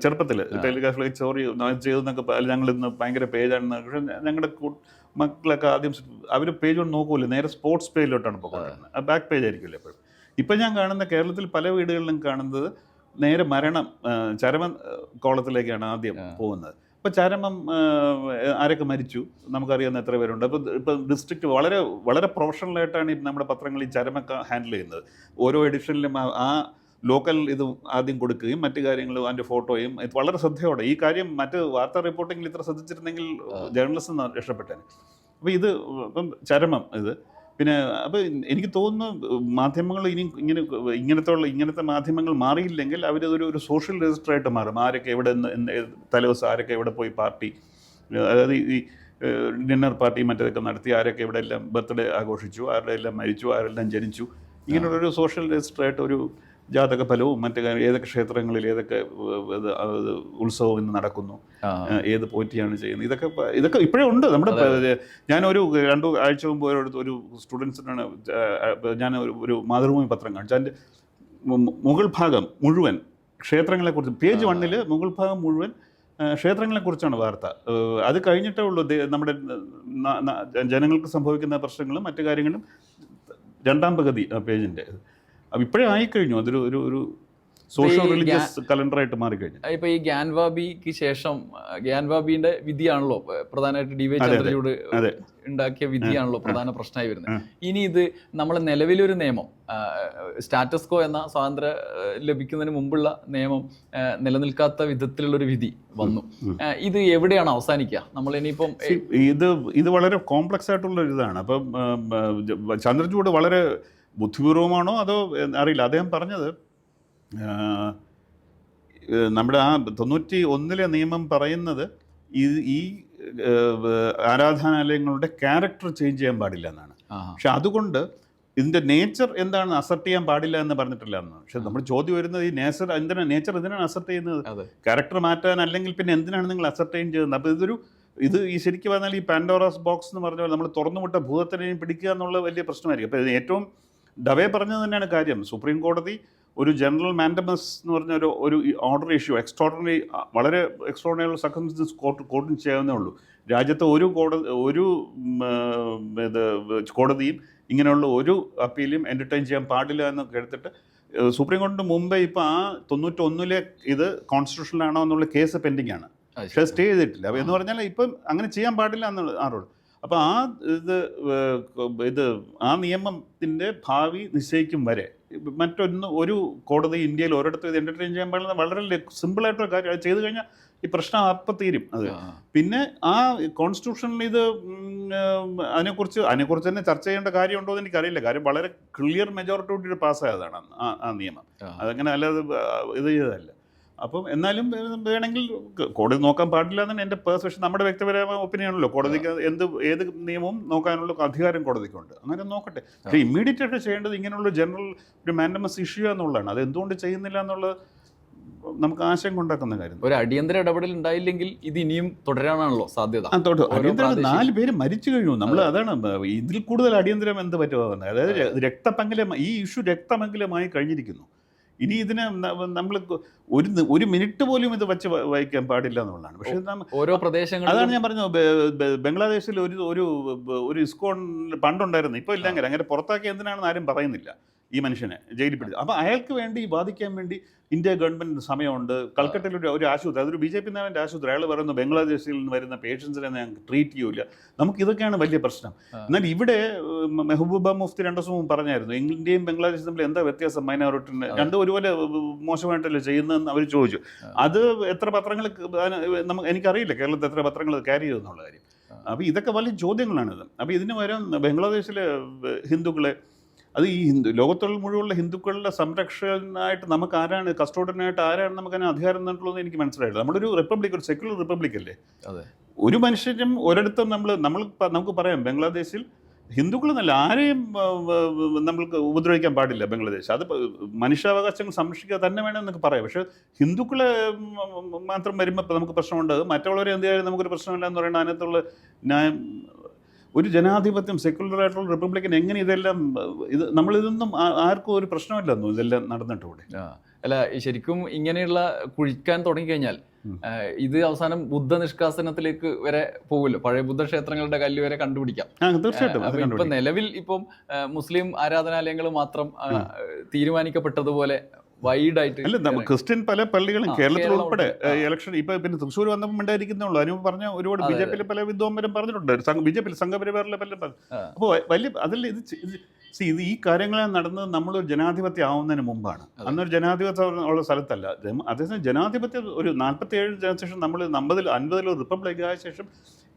ചെറുപ്പത്തിൽ ടെലിഗ്രാഫിൽ സ്റ്റോറി ചെയ്തെന്നൊക്കെ അല്ല ഞങ്ങൾ ഇന്ന് ഭയങ്കര പേജാണെന്ന് പക്ഷേ ഞങ്ങളുടെ മക്കളൊക്കെ ആദ്യം അവർ പേജ് കൊണ്ട് നോക്കൂല നേരെ സ്പോർട്സ് പേജിലോട്ടാണ് പോകുന്നത് ബാക്ക് പേജ് ആയിരിക്കുമല്ലോ എപ്പോഴും. ഇപ്പം ഞാൻ കാണുന്ന കേരളത്തിൽ പല വീടുകളിലും കാണുന്നത് നേരെ മരണം ചരമ കോളത്തിലേക്കാണ് ആദ്യം പോകുന്നത്. ഇപ്പം ചരമം ആരൊക്കെ മരിച്ചു? നമുക്കറിയാവുന്ന എത്ര പേരുണ്ട്. അപ്പോൾ ഇപ്പം ഡിസ്ട്രിക്റ്റ് വളരെ വളരെ പ്രൊഫഷണലായിട്ടാണ് ഈ നമ്മുടെ പത്രങ്ങൾ ഈ ചരമൊക്കെ ഹാൻഡിൽ ചെയ്യുന്നത്. ഓരോ എഡിഷനിലും ആ- ലോക്കൽ ഇത് ആദ്യം കൊടുക്കുകയും മറ്റു കാര്യങ്ങളും അതിന്റെ ഫോട്ടോയും ഇത് വളരെ ശ്രദ്ധയോടെ. ഈ കാര്യം മറ്റ് വാർത്താ റിപ്പോർട്ടിങ്ങിൽ ഇത്ര ശ്രദ്ധിച്ചിരുന്നെങ്കിൽ ജേർണലിസം രക്ഷപ്പെട്ടേനെ അപ്പോൾ ഇത് ഇപ്പം ചരമം ഇത്. പിന്നെ അപ്പോൾ എനിക്ക് തോന്നുന്നു മാധ്യമങ്ങൾ ഇനി ഇങ്ങനെ ഇങ്ങനത്തെ ഉള്ള ഇങ്ങനത്തെ മാധ്യമങ്ങൾ മാറിയില്ലെങ്കിൽ അവരതൊരു ഒരു സോഷ്യൽ രജിസ്റ്റർ ആയിട്ട് മാറും. ആരൊക്കെ എവിടെ തലേദിവസം ആരൊക്കെ എവിടെ പോയി പാർട്ടി അതായത് ഈ ഡിന്നർ പാർട്ടി മറ്റേതൊക്കെ നടത്തി ആരൊക്കെ എവിടെ എല്ലാം ബർത്ത്ഡേ ആഘോഷിച്ചു ആരുടെ എല്ലാം മരിച്ചു ആരെല്ലാം ജനിച്ചു ഇങ്ങനെയുള്ളൊരു സോഷ്യൽ രജിസ്റ്റർ ആയിട്ട് ഒരു ജാതക ഫലവും മറ്റു കാര്യം ഏതൊക്കെ ക്ഷേത്രങ്ങളിൽ ഏതൊക്കെ ഉത്സവം ഇന്ന് നടക്കുന്നു ഏത് പോറ്റിയാണ് ചെയ്യുന്നത്. ഇതൊക്കെ ഇതൊക്കെ ഇപ്പോഴേ ഉണ്ട്. നമ്മുടെ ഞാനൊരു രണ്ടു ആഴ്ച മുമ്പ് ഒരു ഒരു സ്റ്റുഡൻസിനാണ് ഞാൻ ഒരു ഒരു മാതൃഭൂമി പത്രം കാണിച്ചു. അതിന്റെ മുഗൾ മുകൾ ഭാഗം മുഴുവൻ ക്ഷേത്രങ്ങളെക്കുറിച്ച് പേജ് വണ്ണിൽ മുഗൾ ഭാഗം മുഴുവൻ ക്ഷേത്രങ്ങളെക്കുറിച്ചാണ് വാർത്ത. അത് കഴിഞ്ഞിട്ടേ ഉള്ളൂ നമ്മുടെ ജനങ്ങൾക്ക് സംഭവിക്കുന്ന പ്രശ്നങ്ങളും മറ്റു കാര്യങ്ങളും രണ്ടാം പകുതി ആ പേജിന്റെ അപ്പം ഇപ്പോഴേ ആയിക്കഴിഞ്ഞു. അതൊരു ഒരു ഒരു സോഷ്യൽ റിലീജിയസ് റിലീജിയസ് കലണ്ടറായിട്ട് മാറിക്കഴിഞ്ഞു. ഇപ്പൊ ഈ ഗ്യാൻവാബിക്ക് ശേഷം ഗ്യാൻവാബിന്റെ വിധിയാണല്ലോ പ്രധാനമായിട്ട് ഡി വൈ. ചന്ദ്രചൂഡ് ഉണ്ടാക്കിയ വിധിയാണല്ലോ പ്രധാന പ്രശ്നമായി വരുന്നത്. ഇനി ഇത് നമ്മളെ നിലവിലൊരു നിയമം സ്റ്റാറ്റസ്കോ എന്ന സ്വാതന്ത്ര്യം ലഭിക്കുന്നതിന് മുമ്പുള്ള നിയമം നിലനിൽക്കാത്ത വിധത്തിലുള്ള ഒരു വിധി വന്നു. ഇത് എവിടെയാണ് അവസാനിക്കുക? നമ്മൾ ഇനിയിപ്പം ഇത് ഇത് വളരെ കോംപ്ലക്സ് ആയിട്ടുള്ള ഒരു ഇതാണ് അപ്പം ചന്ദ്രചൂഡ് വളരെ ബുദ്ധിപൂർവമാണോ അതോ അറിയില്ല. അദ്ദേഹം പറഞ്ഞത് നമ്മുടെ ആ തൊണ്ണൂറ്റി ഒന്നിലെ നിയമം പറയുന്നത് ഈ ഈ ആരാധനാലയങ്ങളുടെ ക്യാരക്ടർ ചേഞ്ച് ചെയ്യാൻ പാടില്ല എന്നാണ്. പക്ഷെ അതുകൊണ്ട് ഇതിന്റെ നേച്ചർ എന്താണ് അസർട്ട് ചെയ്യാൻ പാടില്ല എന്ന് പറഞ്ഞിട്ടില്ല എന്ന് പക്ഷെ നമ്മൾ ചോദ്യം വരുന്നത് ഈ നേച്ചർ എന്തിനാണ് നേച്ചർ എന്തിനാണ് അസർട്ട് ചെയ്യുന്നത്? ക്യാരക്ടർ മാറ്റാൻ അല്ലെങ്കിൽ പിന്നെ എന്തിനാണ് നിങ്ങൾ അസർട്ടൈൻ ചെയ്യുന്നത്? അപ്പോൾ ഇതൊരു ഇത് ഈ ശരിക്കും പറഞ്ഞാൽ ഈ പാൻഡോറാസ് ബോക്സ് എന്ന് പറഞ്ഞാൽ പോലെ നമ്മൾ തുറന്നുവിട്ട ഭൂതത്തിനെയും പിടിക്കുക എന്നുള്ള വലിയ പ്രശ്നമായിരിക്കും. അപ്പോൾ ഇത് ഏറ്റവും ഡവേ പറഞ്ഞത് തന്നെയാണ് കാര്യം. സുപ്രീം കോടതി ഒരു ജനറൽ മാൻഡമസ് എന്ന് പറഞ്ഞ ഒരു ഒരു ഓർഡർ ഇഷ്യൂ എക്സ്ട്രോർഡിനറി വളരെ എക്സ്ട്രോർഡിനറി സർക്കംസ്റ്റൻസ് കോർട്ട് കോർട്ടിന് ചെയ്യാവുന്നേ ഉള്ളൂ. രാജ്യത്തെ ഒരു കോടതി ഒരു ഇത് കോടതിയും ഇങ്ങനെയുള്ള ഒരു അപ്പീലും എന്റർടൈൻ ചെയ്യാൻ പാടില്ല എന്ന് എടുത്തിട്ട് സുപ്രീം കോടതിന് മുമ്പേ ഇപ്പോൾ ആ തൊണ്ണൂറ്റൊന്നിലെ ഇത് കോൺസ്റ്റിറ്റ്യൂഷനിലാണോ എന്നുള്ള കേസ് പെൻഡിങ് ആണ്. പക്ഷേ സ്റ്റേ ചെയ്തിട്ടില്ല. അപ്പോൾ എന്ന് പറഞ്ഞാൽ ഇപ്പം അങ്ങനെ ചെയ്യാൻ പാടില്ല എന്നുള്ള ആരോട്? അപ്പോൾ ആ ഇത് ഇത് ആ നിയമത്തിന്റെ ഭാവി നിശ്ചയിക്കും വരെ. മറ്റൊന്ന് ഒരു കോടതി ഇന്ത്യയിൽ ഒരിടത്തും ഇത് എന്റർടൈൻ ചെയ്യാൻ പാടില്ല. വളരെ സിമ്പിളായിട്ടൊരു കാര്യം. അത് ചെയ്തു കഴിഞ്ഞാൽ ഈ പ്രശ്നം അപ്പം തീരും അത് പിന്നെ ആ കോൺസ്റ്റിറ്റ്യൂഷനിൽ ഇത് അതിനെക്കുറിച്ച് അതിനെക്കുറിച്ച് തന്നെ ചർച്ച ചെയ്യേണ്ട കാര്യമുണ്ടോ എന്ന് എനിക്കറിയില്ല. കാര്യം വളരെ ക്ലിയർ മെജോറിറ്റോട് പാസ്സായതാണ് ആ ആ നിയമം. അതങ്ങനെ അല്ലാതെ ഇത് ചെയ്തതല്ല. അപ്പം എന്നാലും വേണമെങ്കിൽ കോടതി നോക്കാൻ പാടില്ല എന്നാണ് എന്റെ പേഴ്സൺ നമ്മുടെ വ്യക്തിപരമായ ഒപ്പീനിയൻ ആണല്ലോ. കോടതിക്ക് എന്ത് ഏത് നിയമവും നോക്കാനുള്ള അധികാരം കോടതിക്കുണ്ട്. അങ്ങനെ നോക്കട്ടെ. പക്ഷേ ഇമ്മീഡിയറ്റ് ആയിട്ട് ചെയ്യേണ്ടത് ഇങ്ങനെയുള്ള ജനറൽ ഒരു മാൻഡമസ് ഇഷ്യൂ എന്നുള്ളതാണ്. അത് എന്തുകൊണ്ട് ചെയ്യുന്നില്ല എന്നുള്ളത് നമുക്ക് ആശങ്ക കൊണ്ടാക്കുന്ന കാര്യം. ഒരു അടിയന്തര ഇടപെടൽ ഉണ്ടായില്ലെങ്കിൽ ഇത് ഇനിയും തുടരാനാണല്ലോ സാധ്യത. അടിയന്തര നാല് പേര് മരിച്ചു കഴിഞ്ഞു. നമ്മൾ അതാണ് ഇതിൽ കൂടുതൽ അടിയന്തരം എന്ത് പറ്റുമോ അതായത് രക്തപങ്കിലം ഈ ഇഷ്യൂ രക്തപങ്കിലമായി കഴിഞ്ഞിരിക്കുന്നു. ഇനി ഇതിനെ നമ്മൾ ഒരു ഒരു മിനിറ്റ് പോലും ഇത് വച്ച് വായിക്കാൻ പാടില്ല എന്നുള്ളതാണ്. പക്ഷേ ഓരോ പ്രദേശങ്ങൾ അതാണ് ഞാൻ പറഞ്ഞത്. ബംഗ്ലാദേശിൽ ഒരു ഒരു ഒരു ഇസ്കോൺ പണ്ടുണ്ടായിരുന്നു. ഇപ്പോൾ ഇല്ലെങ്കിൽ അങ്ങനെ. പുറത്താക്കി എന്തിനാണെന്ന് ആരും പറയുന്നില്ല. ഈ മനുഷ്യനെ ജയിലിൽ പിടിച്ചു അപ്പോൾ അയാൾക്ക് വേണ്ടി വാദിക്കാൻ വേണ്ടി ഇന്ത്യ ഗവൺമെന്റ് സമയമുണ്ട്. കൽക്കട്ടയിൽ ഒരു ഒരു ആശുപത്രി അതൊരു ബി ജെ പി നേവന്റെ ആശുപത്രി. അയാൾ പറയുന്നു ബംഗ്ലാദേശിൽ നിന്ന് വരുന്ന പേഷ്യൻസിനെ ഞങ്ങൾക്ക് ട്രീറ്റ് ചെയ്യൂല നമുക്ക് ഇതൊക്കെയാണ് വലിയ പ്രശ്നം. എന്നാൽ ഇവിടെ മെഹബൂബ മുഫ്തി രണ്ടു ദിവസം മുമ്പ് പറഞ്ഞായിരുന്നു ഇന്ത്യയും ബംഗ്ലാദേശും തമ്മിൽ എന്താ വ്യത്യാസം മൈനോറിറ്റിന്. രണ്ടും ഒരുപോലെ മോശമായിട്ടല്ലേ ചെയ്യുന്നതെന്ന് അവർ ചോദിച്ചു. അത് എത്ര പത്രങ്ങൾ നമുക്ക് എനിക്കറിയില്ല കേരളത്തിൽ എത്ര പത്രങ്ങൾ ക്യാരി ചെയ്തെന്നുള്ള കാര്യം. അപ്പോൾ ഇതൊക്കെ വലിയ ചോദ്യങ്ങളാണിത്. അപ്പോൾ ഇതിന് പകരം ബംഗ്ലാദേശിലെ ഹിന്ദുക്കളെ അത് ഈ ഹിന്ദു ലോകത്തുള്ള മുഴുവനുള്ള ഹിന്ദുക്കളുടെ സംരക്ഷകനായിട്ട് നമുക്ക് ആരാണ് കസ്റ്റോഡിയനായിട്ട് ആരാണ് നമുക്ക് അതിന് അധികാരം തന്നിട്ടുള്ളത് എനിക്ക് മനസ്സിലായില്ല. നമ്മളൊരു റിപ്പബ്ലിക് ഒരു സെക്യുലർ റിപ്പബ്ലിക് അല്ലേ? അതെ. ഒരു മനുഷ്യരും ഒരിടത്തും നമ്മൾ നമ്മൾ നമുക്ക് പറയാം ബംഗ്ലാദേശിൽ ഹിന്ദുക്കൾ എന്നല്ല ആരെയും നമ്മൾക്ക് ഉപദ്രവിക്കാൻ പാടില്ല ബംഗ്ലാദേശ്. അത് മനുഷ്യാവകാശങ്ങൾ സംരക്ഷിക്കുക തന്നെ വേണം എന്നൊക്കെ പറയാം. പക്ഷേ ഹിന്ദുക്കളെ മാത്രം വരുമ്പോൾ നമുക്ക് പ്രശ്നമുണ്ട്. മറ്റുള്ളവരെ എന്ത് ചെയ്യാനും നമുക്കൊരു പ്രശ്നമില്ല എന്ന് പറയുന്നത് അതിനകത്തുള്ള ന്യായം ഒരു ജനാധിപത്യം സെക്യുലർ ആയിട്ടുള്ള റിപ്പബ്ലിക്കൻ എങ്ങനെ ഇതെല്ലാം ഇത് നമ്മളിതൊന്നും ആർക്കും ഒരു പ്രശ്നമില്ലെന്നു ഇതെല്ലാം നടന്നിട്ട് ഇവിടെ അല്ല ശരിക്കും ഇങ്ങനെയുള്ള കുഴിക്കാൻ തുടങ്ങിക്കഴിഞ്ഞാൽ. ഇത് അവസാനം ബുദ്ധ നിഷ്കാസനത്തിലേക്ക് വരെ പോകുമല്ലോ പഴയ ബുദ്ധ ക്ഷേത്രങ്ങളുടെ കല്ല് വരെ കണ്ടുപിടിക്കാം. തീർച്ചയായിട്ടും ഇപ്പൊ നിലവിൽ ഇപ്പം മുസ്ലിം ആരാധനാലയങ്ങൾ മാത്രം തീരുമാനിക്കപ്പെട്ടതുപോലെ വൈഡ് ആയിട്ട് അല്ല നമ്മ- ക്രിസ്ത്യൻ പല പള്ളികളും കേരളത്തിൽ ഉൾപ്പെടെ. ഇലക്ഷൻ ഇപ്പൊ പിന്നെ തൃശ്ശൂർ വന്നപ്പോൾ ഉണ്ടായിരിക്കുന്നേ ഉള്ളൂ. അതിന് പറഞ്ഞ ഒരുപാട് ബി ജെ പിയിലെ പല വിദ്വാൻമാരും പറഞ്ഞിട്ടുണ്ട്. ബി ജെ പിയിൽ സംഘപരിവാറിലെ പല പറഞ്ഞു. അപ്പോൾ വലിയ അതിൽ ഇത് സി ഇത് ഈ കാര്യങ്ങളെ നടന്നത് നമ്മളൊരു ജനാധിപത്യം ആവുന്നതിന് മുമ്പാണ്. അന്നൊരു ജനാധിപത്യം ഉള്ള സ്ഥലത്തല്ല. അതേസമയം ജനാധിപത്യം ഒരു നാൽപ്പത്തി ഏഴ് ശേഷം നമ്മൾ അമ്പതിൽ അൻപതിലോ റിപ്പബ്ലിക് ആയ ശേഷം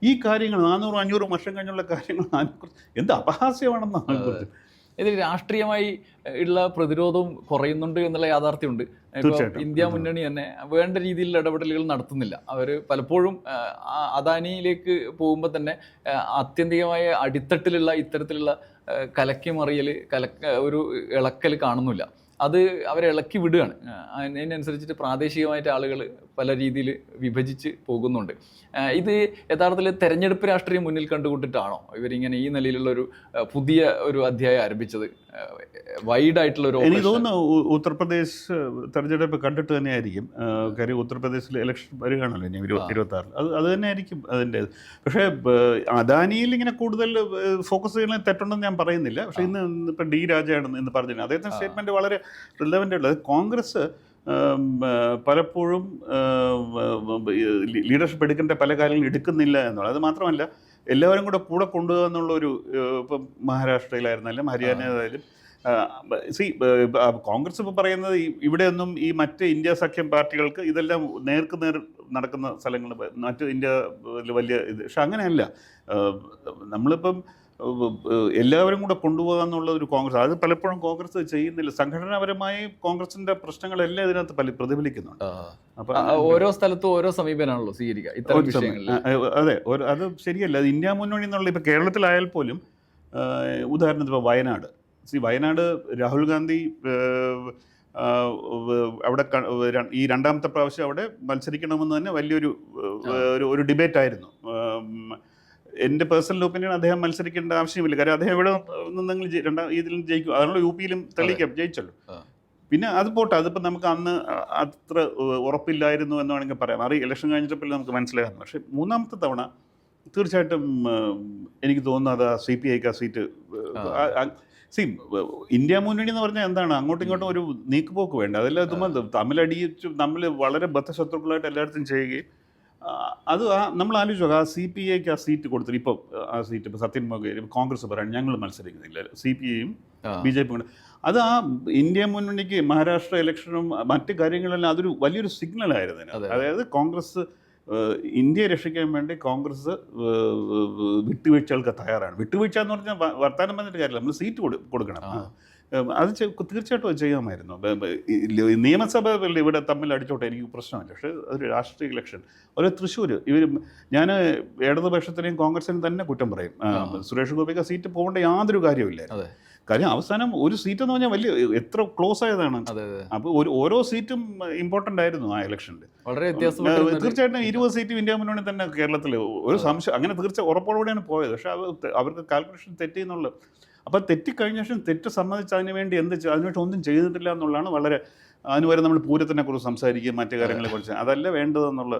ഈ കാര്യങ്ങൾ നാനൂറും അഞ്ഞൂറും വർഷം കഴിഞ്ഞുള്ള കാര്യങ്ങൾ അതിനെക്കുറിച്ച് എന്ത് അപഹാസ്യമാണെന്നാണ്. ഇതിൽ രാഷ്ട്രീയമായി ഉള്ള പ്രതിരോധവും കുറയുന്നുണ്ട് എന്നുള്ള യാഥാർത്ഥ്യമുണ്ട്. ഇന്ത്യ മുന്നണി തന്നെ വേണ്ട രീതിയിലുള്ള ഇടപെടലുകൾ നടത്തുന്നില്ല. അവർ പലപ്പോഴും അദാനിയിലേക്ക് പോകുമ്പോൾ തന്നെ ആത്യന്തികമായ അടിത്തട്ടിലുള്ള ഇത്തരത്തിലുള്ള കലക്കിമറിയൽ കലക്കി ഒരു ഇളക്കൽ കാണുന്നില്ല. അത് അവരെ ഇളക്കി വിടുകയാണ്. അതിനനുസരിച്ചിട്ട് പ്രാദേശികമായിട്ട് ആളുകൾ പല രീതിയിൽ വിഭജിച്ച് പോകുന്നുണ്ട്. ഇത് യഥാർത്ഥത്തിൽ തെരഞ്ഞെടുപ്പ് രാഷ്ട്രീയം മുന്നിൽ കണ്ടുകൊണ്ടിട്ടാണോ ഇവരിങ്ങനെ ഈ നിലയിലുള്ള ഒരു പുതിയ ഒരു അധ്യായം ആരംഭിച്ചത്? വൈഡ് ആയിട്ടുള്ള ഒരു എനിക്ക്. തോന്നുന്നു ഉത്തർപ്രദേശ് തെരഞ്ഞെടുപ്പ് കണ്ടിട്ട് തന്നെയായിരിക്കും. കാര്യം ഉത്തർപ്രദേശിൽ ഇലക്ഷൻ വരികയാണല്ലോ ഇനി ഇരുപത്തി ഇരുപത്തി ആറിൽ അത് അത് തന്നെ ആയിരിക്കും അതിന്റെ പക്ഷേ അദാനിയിൽ ഇങ്ങനെ കൂടുതൽ ഫോക്കസ് ചെയ്യുന്ന തെറ്റുണ്ടെന്ന് ഞാൻ പറയുന്നില്ല. പക്ഷേ ഇന്ന് ഇപ്പം ഡി രാജയാണ് എന്ന് പറഞ്ഞിരുന്നു. അദ്ദേഹത്തിന്റെ സ്റ്റേറ്റ്മെന്റ് വളരെ റിലവന്റ് ഉള്ളത് കോൺഗ്രസ് പലപ്പോഴും ലീഡർഷിപ്പ് എടുക്കേണ്ട പല കാര്യങ്ങളും എടുക്കുന്നില്ല എന്നുള്ളത് അത് മാത്രമല്ല എല്ലാവരും കൂടെ കൂടെ കൊണ്ടുപോകുക എന്നുള്ളൊരു ഇപ്പം മഹാരാഷ്ട്രയിലായിരുന്നാലും ഹരിയാനയിലായാലും സി കോൺഗ്രസ് ഇപ്പോൾ പറയുന്നത് ഇവിടെയൊന്നും ഈ മറ്റ് ഇന്ത്യ സഖ്യം പാർട്ടികൾക്ക് ഇതെല്ലാം നേർക്ക് നേർ നടക്കുന്ന സ്ഥലങ്ങൾ മറ്റ് ഇന്ത്യ വലിയ ഇത് പക്ഷെ അങ്ങനെയല്ല. നമ്മളിപ്പം എല്ലാവരും കൂടെ കൊണ്ടുപോകുക എന്നുള്ള ഒരു കോൺഗ്രസ് അത് പലപ്പോഴും കോൺഗ്രസ് ചെയ്യുന്നില്ല. സംഘടനാപരമായി കോൺഗ്രസിന്റെ പ്രശ്നങ്ങളെല്ലാം ഇതിനകത്ത് പല പ്രതിഫലിക്കുന്നുണ്ട്. അപ്പൊ ഓരോ സ്ഥലത്തും ഓരോ സമീപനമാണല്ലോ സ്വീകരിക്കുക. ഇത്തരം വിഷയങ്ങളിൽ അതെ അത് ശരിയല്ല. അത് ഇന്ത്യ മുന്നണി എന്നുള്ള ഇപ്പൊ കേരളത്തിലായാൽ പോലും ഉദാഹരണത്തിന് ഇപ്പോൾ വയനാട്. സി വയനാട് രാഹുൽ ഗാന്ധി അവിടെ ഈ രണ്ടാമത്തെ പ്രാവശ്യം അവിടെ മത്സരിക്കണമെന്ന് തന്നെ വലിയൊരു ഒരു ഡിബേറ്റ് ആയിരുന്നു എന്റെ പേഴ്സണൽ ഒപ്പീനിയൻ അദ്ദേഹം മത്സരിക്കേണ്ട ആവശ്യമില്ല. കാര്യം അദ്ദേഹം ഇവിടെ നിന്നെങ്കിലും രണ്ടാം ഇതിലും ജയിക്കും. അതിനുള്ള യു പിയിലും തെളിയിക്കാം. ജയിച്ചല്ലോ പിന്നെ അത് പോട്ടെ. അതിപ്പോൾ നമുക്ക് അന്ന് അത്ര ഉറപ്പില്ലായിരുന്നു എന്ന് വേണമെങ്കിൽ പറയാം. അത് ഇലക്ഷൻ കഴിഞ്ഞപ്പോൾ നമുക്ക് മനസ്സിലാകുന്നു പക്ഷേ മൂന്നാമത്തെ തവണ തീർച്ചയായിട്ടും എനിക്ക് തോന്നുന്നു അത് സി പി ഐക്ക് ആ സീറ്റ് സി ഇന്ത്യ മുന്നണി എന്ന് പറഞ്ഞാൽ എന്താണ്? അങ്ങോട്ടും ഇങ്ങോട്ടും ഒരു നീക്കുപോക്ക് വേണ്ട. അതെല്ലാം തമ്മിലടിയിച്ചു നമ്മൾ വളരെ ബദ്ധശത്രുക്കളായിട്ട് എല്ലായിടത്തും ചെയ്യുകയും ആ, അത് ആ നമ്മൾ ആലോചിച്ചു ആ സി പി ഐക്ക് ആ സീറ്റ് കൊടുത്തിട്ട് ഇപ്പോൾ ആ സീറ്റ് ഇപ്പോൾ സത്യൻ മൊഗേരി കോൺഗ്രസ് പറയാൻ ഞങ്ങൾ മത്സരിക്കുന്നില്ല. സി പി ഐയും ബി ജെ പി അത് ആ ഇന്ത്യ മുന്നണിക്ക് മഹാരാഷ്ട്ര ഇലക്ഷനും മറ്റ് കാര്യങ്ങളെല്ലാം അതൊരു വലിയൊരു സിഗ്നൽ ആയിരുന്നു അതായത് കോൺഗ്രസ് ഇന്ത്യയെ രക്ഷിക്കാൻ വേണ്ടി കോൺഗ്രസ് വിട്ടുവീഴ്ചകൾക്ക് തയ്യാറാണ്. വിട്ടുവീഴ്ച എന്ന് പറഞ്ഞാൽ വർത്തമാനം വർത്താനം പറഞ്ഞിട്ട് കാര്യമില്ല. നമ്മൾ സീറ്റ് കൊടുക്കണം. അത് തീർച്ചയായിട്ടും ചെയ്യാമായിരുന്നു. നിയമസഭ ഇവിടെ തമ്മിൽ അടിച്ചോട്ടെ എനിക്ക് പ്രശ്നമില്ല. പക്ഷേ അതൊരു രാഷ്ട്രീയ ഇലക്ഷൻ. ഒരു തൃശ്ശൂർ ഇവർ ഞാൻ ഇടതുപക്ഷത്തിനെയും കോൺഗ്രസിനെയും തന്നെ കുറ്റം പറയും. സുരേഷ് ഗോപിക്ക് സീറ്റ് പോകേണ്ട യാതൊരു കാര്യമില്ല. കാര്യം അവസാനം ഒരു സീറ്റ് എന്ന് പറഞ്ഞാൽ വലിയ എത്ര ക്ലോസ് ആയതാണ്. അപ്പോൾ ഒരു ഓരോ സീറ്റും ഇമ്പോർട്ടന്റ് ആയിരുന്നു ആ ഇലക്ഷനിൽ വളരെ ഒരു- തീർച്ചയായിട്ടും ഇരുപത് സീറ്റും ഇന്ത്യ മുന്നണി തന്നെ കേരളത്തിൽ ഒരു സംശയം അങ്ങനെ തീർച്ച ഉറപ്പോടുകൂടിയാണ് പോയത്. പക്ഷേ അവർക്ക് കാൽക്കുലേഷൻ തെറ്റി എന്നുള്ളത് അപ്പോൾ തെറ്റിക്കഴിഞ്ഞ ശേഷം തെറ്റ് സമ്മതിച്ച് അതിന് വേണ്ടി എന്ത് അതിനുവേണ്ടി ഒന്നും ചെയ്തിട്ടില്ല എന്നുള്ളതാണ് വളരെ അതിന് വരെ നമ്മൾ പൂരത്തിനെ കുറിച്ച് സംസാരിക്കുകയും മറ്റു കാര്യങ്ങളെ കുറിച്ച്. അതല്ല വേണ്ടതെന്നുള്ള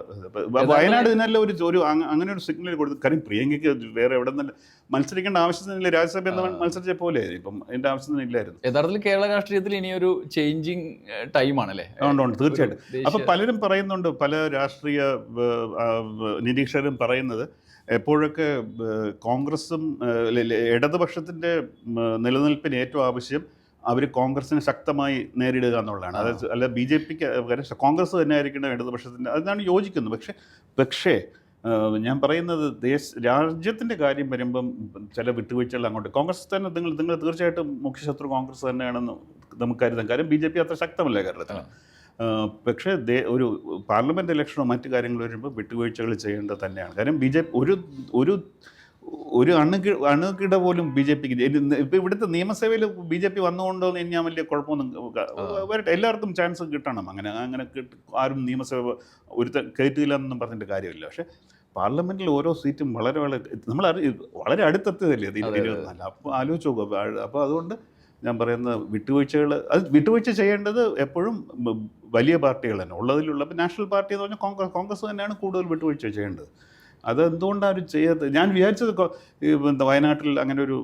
വയനാട് ഇതിനല്ല ഒരു ഒരു അങ്ങനെ ഒരു സിഗ്നൽ കൊടുത്തു കാര്യം പ്രിയങ്കയ്ക്ക് വേറെ എവിടെ നിന്ന് മത്സരിക്കേണ്ട ആവശ്യത്തിനില്ല രാജ്യസഭ എന്ന് മത്സരിച്ച പോലെ ഇപ്പം എന്റെ ആവശ്യത്തിന് ഇല്ലായിരുന്നു. യഥാർത്ഥത്തിൽ കേരള രാഷ്ട്രീയത്തിൽ ഇനിയൊരു ചേഞ്ചിങ് ടൈമാണല്ലേ ഉണ്ട് തീർച്ചയായിട്ടും. അപ്പൊ പലരും പറയുന്നുണ്ട് പല രാഷ്ട്രീയ നിരീക്ഷകരും പറയുന്നത് എപ്പോഴൊക്കെ കോൺഗ്രസും ഇടതുപക്ഷത്തിന്റെ നിലനിൽപ്പിന് ഏറ്റവും ആവശ്യം അവർ കോൺഗ്രസിനെ ശക്തമായി നേരിടുക എന്നുള്ളതാണ്. അതായത് അല്ല ബി ജെ പിക്ക് കോൺഗ്രസ് തന്നെ ആയിരിക്കണം ഇടതുപക്ഷത്തിന്റെ അതിനാണ് യോജിക്കുന്നത്. പക്ഷേ പക്ഷേ ഞാൻ പറയുന്നത് ദേശ രാജ്യത്തിന്റെ കാര്യം വരുമ്പം ചില വിട്ടുവീഴ്ചകൾ അങ്ങോട്ട്. കോൺഗ്രസ് തന്നെ നിങ്ങൾ നിങ്ങൾ തീർച്ചയായിട്ടും മുഖ്യശത്രു കോൺഗ്രസ് തന്നെയാണെന്ന് നമുക്ക് കരുതാം. കാര്യം ബി ജെ പി അത്ര ശക്തമല്ല കേരളത്തിൽ പക്ഷേ ദേ- ഒരു പാർലമെന്റ് ഇലക്ഷനോ മറ്റു കാര്യങ്ങൾ വരുമ്പോൾ വിട്ടുവീഴ്ചകൾ ചെയ്യേണ്ടത് തന്നെയാണ്. കാരണം ബി ജെ ഒരു ഒരു ഒരു അണുകി അണുകിട പോലും ബി ജെ പിക്ക് ഇപ്പം ഇവിടുത്തെ നിയമസഭയിൽ ബി ജെ പി വന്നുകൊണ്ടോ എന്ന് ഞാൻ വലിയ കുഴപ്പമൊന്നും വരട്ടെ. എല്ലാവർക്കും ചാൻസ് കിട്ടണം. അങ്ങനെ അങ്ങനെ ആരും നിയമസഭ ഒരു കയറ്റില്ല എന്നൊന്നും പറഞ്ഞിട്ട് കാര്യമില്ല. പക്ഷേ പാർലമെന്റിൽ ഓരോ സീറ്റും വളരെ വളരെ നമ്മൾ വളരെ അടുത്തെത്തിയതല്ലേ. ഇരുപത്തിനാല്. അപ്പോൾ ആലോചിച്ച് നോക്കുക അപ്പോൾ അതുകൊണ്ട് ഞാൻ പറയുന്ന വിട്ടുവീഴ്ചകൾ അത് വിട്ടുവീഴ്ച ചെയ്യേണ്ടത് എപ്പോഴും വലിയ പാർട്ടികൾ തന്നെ. ഉള്ളതിലുള്ള ഇപ്പം നാഷണൽ പാർട്ടി എന്ന് പറഞ്ഞാൽ കോൺഗ്രസ് കോൺഗ്രസ് തന്നെയാണ് കൂടുതൽ വിട്ടുവീഴ്ച ചെയ്യേണ്ടത്. അത് എന്തുകൊണ്ടാണ് അവർ ചെയ്യാത്തത് ഞാൻ വിചാരിച്ചത് എന്താ വയനാട്ടിൽ അങ്ങനെ ഒരു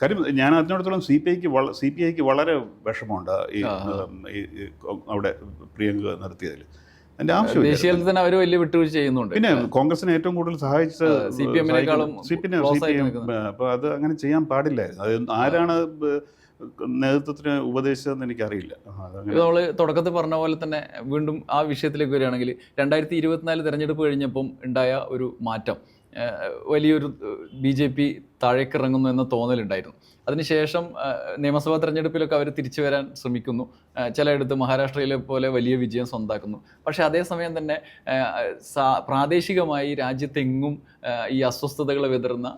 കാര്യം ഞാൻ അതിനോടത്തോളം സി പി ഐക്ക് വള സി പി ഐക്ക് വളരെ വിഷമമുണ്ട് ഈ അവിടെ പ്രിയങ്ക ആവശ്യമില്ല ദേശീയ തലത്തിൽ തന്നെ അവർ വലിയ വിട്ടുവീഴ്ച ചെയ്യുന്നുണ്ട്. പിന്നെ കോൺഗ്രസിനെ ഏറ്റവും കൂടുതൽ സഹായിച്ച സി പി എമ്മിനേക്കാളും സി പി എം അപ്പോൾ അത് അങ്ങനെ ചെയ്യാൻ പാടില്ലായിരുന്നു. അത് ആരാണ് നേതൃത്വത്തിന് ഉപദേശിച്ചതെന്ന് എനിക്കറിയില്ല. നമ്മൾ തുടക്കത്തിൽ പറഞ്ഞ പോലെ തന്നെ വീണ്ടും ആ വിഷയത്തിലേക്ക് വരികയാണെങ്കിൽ രണ്ടായിരത്തി ഇരുപത്തിനാല് തെരഞ്ഞെടുപ്പ് കഴിഞ്ഞപ്പം ഉണ്ടായ ഒരു മാറ്റം വലിയൊരു ബി ജെ പി താഴേക്കിറങ്ങുന്നു എന്ന തോന്നലുണ്ടായിരുന്നു. അതിനുശേഷം നിയമസഭാ തെരഞ്ഞെടുപ്പിലൊക്കെ അവർ തിരിച്ചു വരാൻ ശ്രമിക്കുന്നു. ചിലയിടത്ത് മഹാരാഷ്ട്രയിലെ പോലെ വലിയ വിജയം സ്വന്താക്കുന്നു. പക്ഷേ അതേസമയം തന്നെ പ്രാദേശികമായി രാജ്യത്തെങ്ങും ഈ അസ്വസ്ഥതകൾ വിതറുന്ന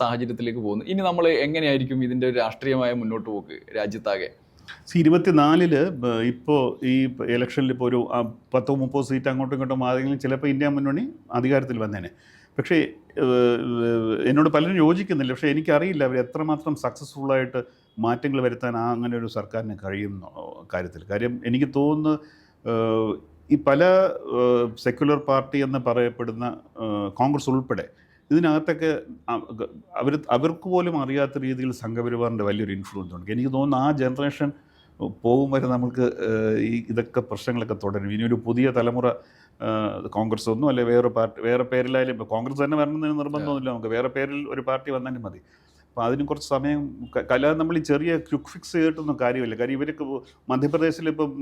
സാഹചര്യത്തിലേക്ക് പോകുന്നു. ഇനി നമ്മൾ എങ്ങനെയായിരിക്കും ഇതിന്റെ രാഷ്ട്രീയമായ മുന്നോട്ട് പോക്ക് രാജ്യത്താകെ? ഇരുപത്തിനാലിൽ ഇപ്പോൾ ഈ ഇലക്ഷനിൽ ഇപ്പോൾ ഒരു പത്തോ മുപ്പതോ സീറ്റ് അങ്ങോട്ടും ഇങ്ങോട്ടും ആരെങ്കിലും ചിലപ്പോൾ ഇന്ത്യ മുന്നണി അധികാരത്തിൽ വന്നേനെ. പക്ഷേ എന്നോട് പലരും യോജിക്കുന്നില്ല. പക്ഷേ എനിക്കറിയില്ല അവർ എത്രമാത്രം സക്സസ്ഫുള്ളായിട്ട് മാറ്റങ്ങൾ വരുത്താൻ ആ അങ്ങനെ ഒരു സർക്കാരിന് കഴിയുന്ന കാര്യത്തിൽ. കാര്യം എനിക്ക് തോന്നുന്നു ഈ പല സെക്യുലർ പാർട്ടി എന്ന് പറയപ്പെടുന്ന കോൺഗ്രസ് ഉൾപ്പെടെ ഇതിനകത്തൊക്കെ അവർ അവർക്ക് പോലും അറിയാത്ത രീതിയിൽ സംഘപരിവാറിന്റെ വലിയൊരു ഇൻഫ്ലുവൻസ് ഉണ്ട്. എനിക്ക് തോന്നുന്നു ആ ജനറേഷൻ പോകും വരെ നമുക്ക് ഈ ഇതൊക്കെ പ്രശ്നങ്ങളൊക്കെ തുടരും. ഇനി ഒരു പുതിയ തലമുറ കോൺഗ്രസ് ഒന്നും അല്ലെ വേറെ പാർട്ടി വേറെ പേരിലായാലും ഇപ്പോൾ കോൺഗ്രസ് തന്നെ വരണമെന്ന് നിർബന്ധമൊന്നുമില്ല നമുക്ക്. വേറെ പേരിൽ ഒരു പാർട്ടി വന്നാലും മതി. അപ്പോൾ അതിന് കുറച്ച് സമയം അല്ലാതെ നമ്മൾ ഈ ചെറിയ ക്യുക്ക് ഫിക്സ് ചെയ്തിട്ടൊന്നും കാര്യമില്ല. കാര്യം ഇവർക്ക് മധ്യപ്രദേശിൽ ഇപ്പം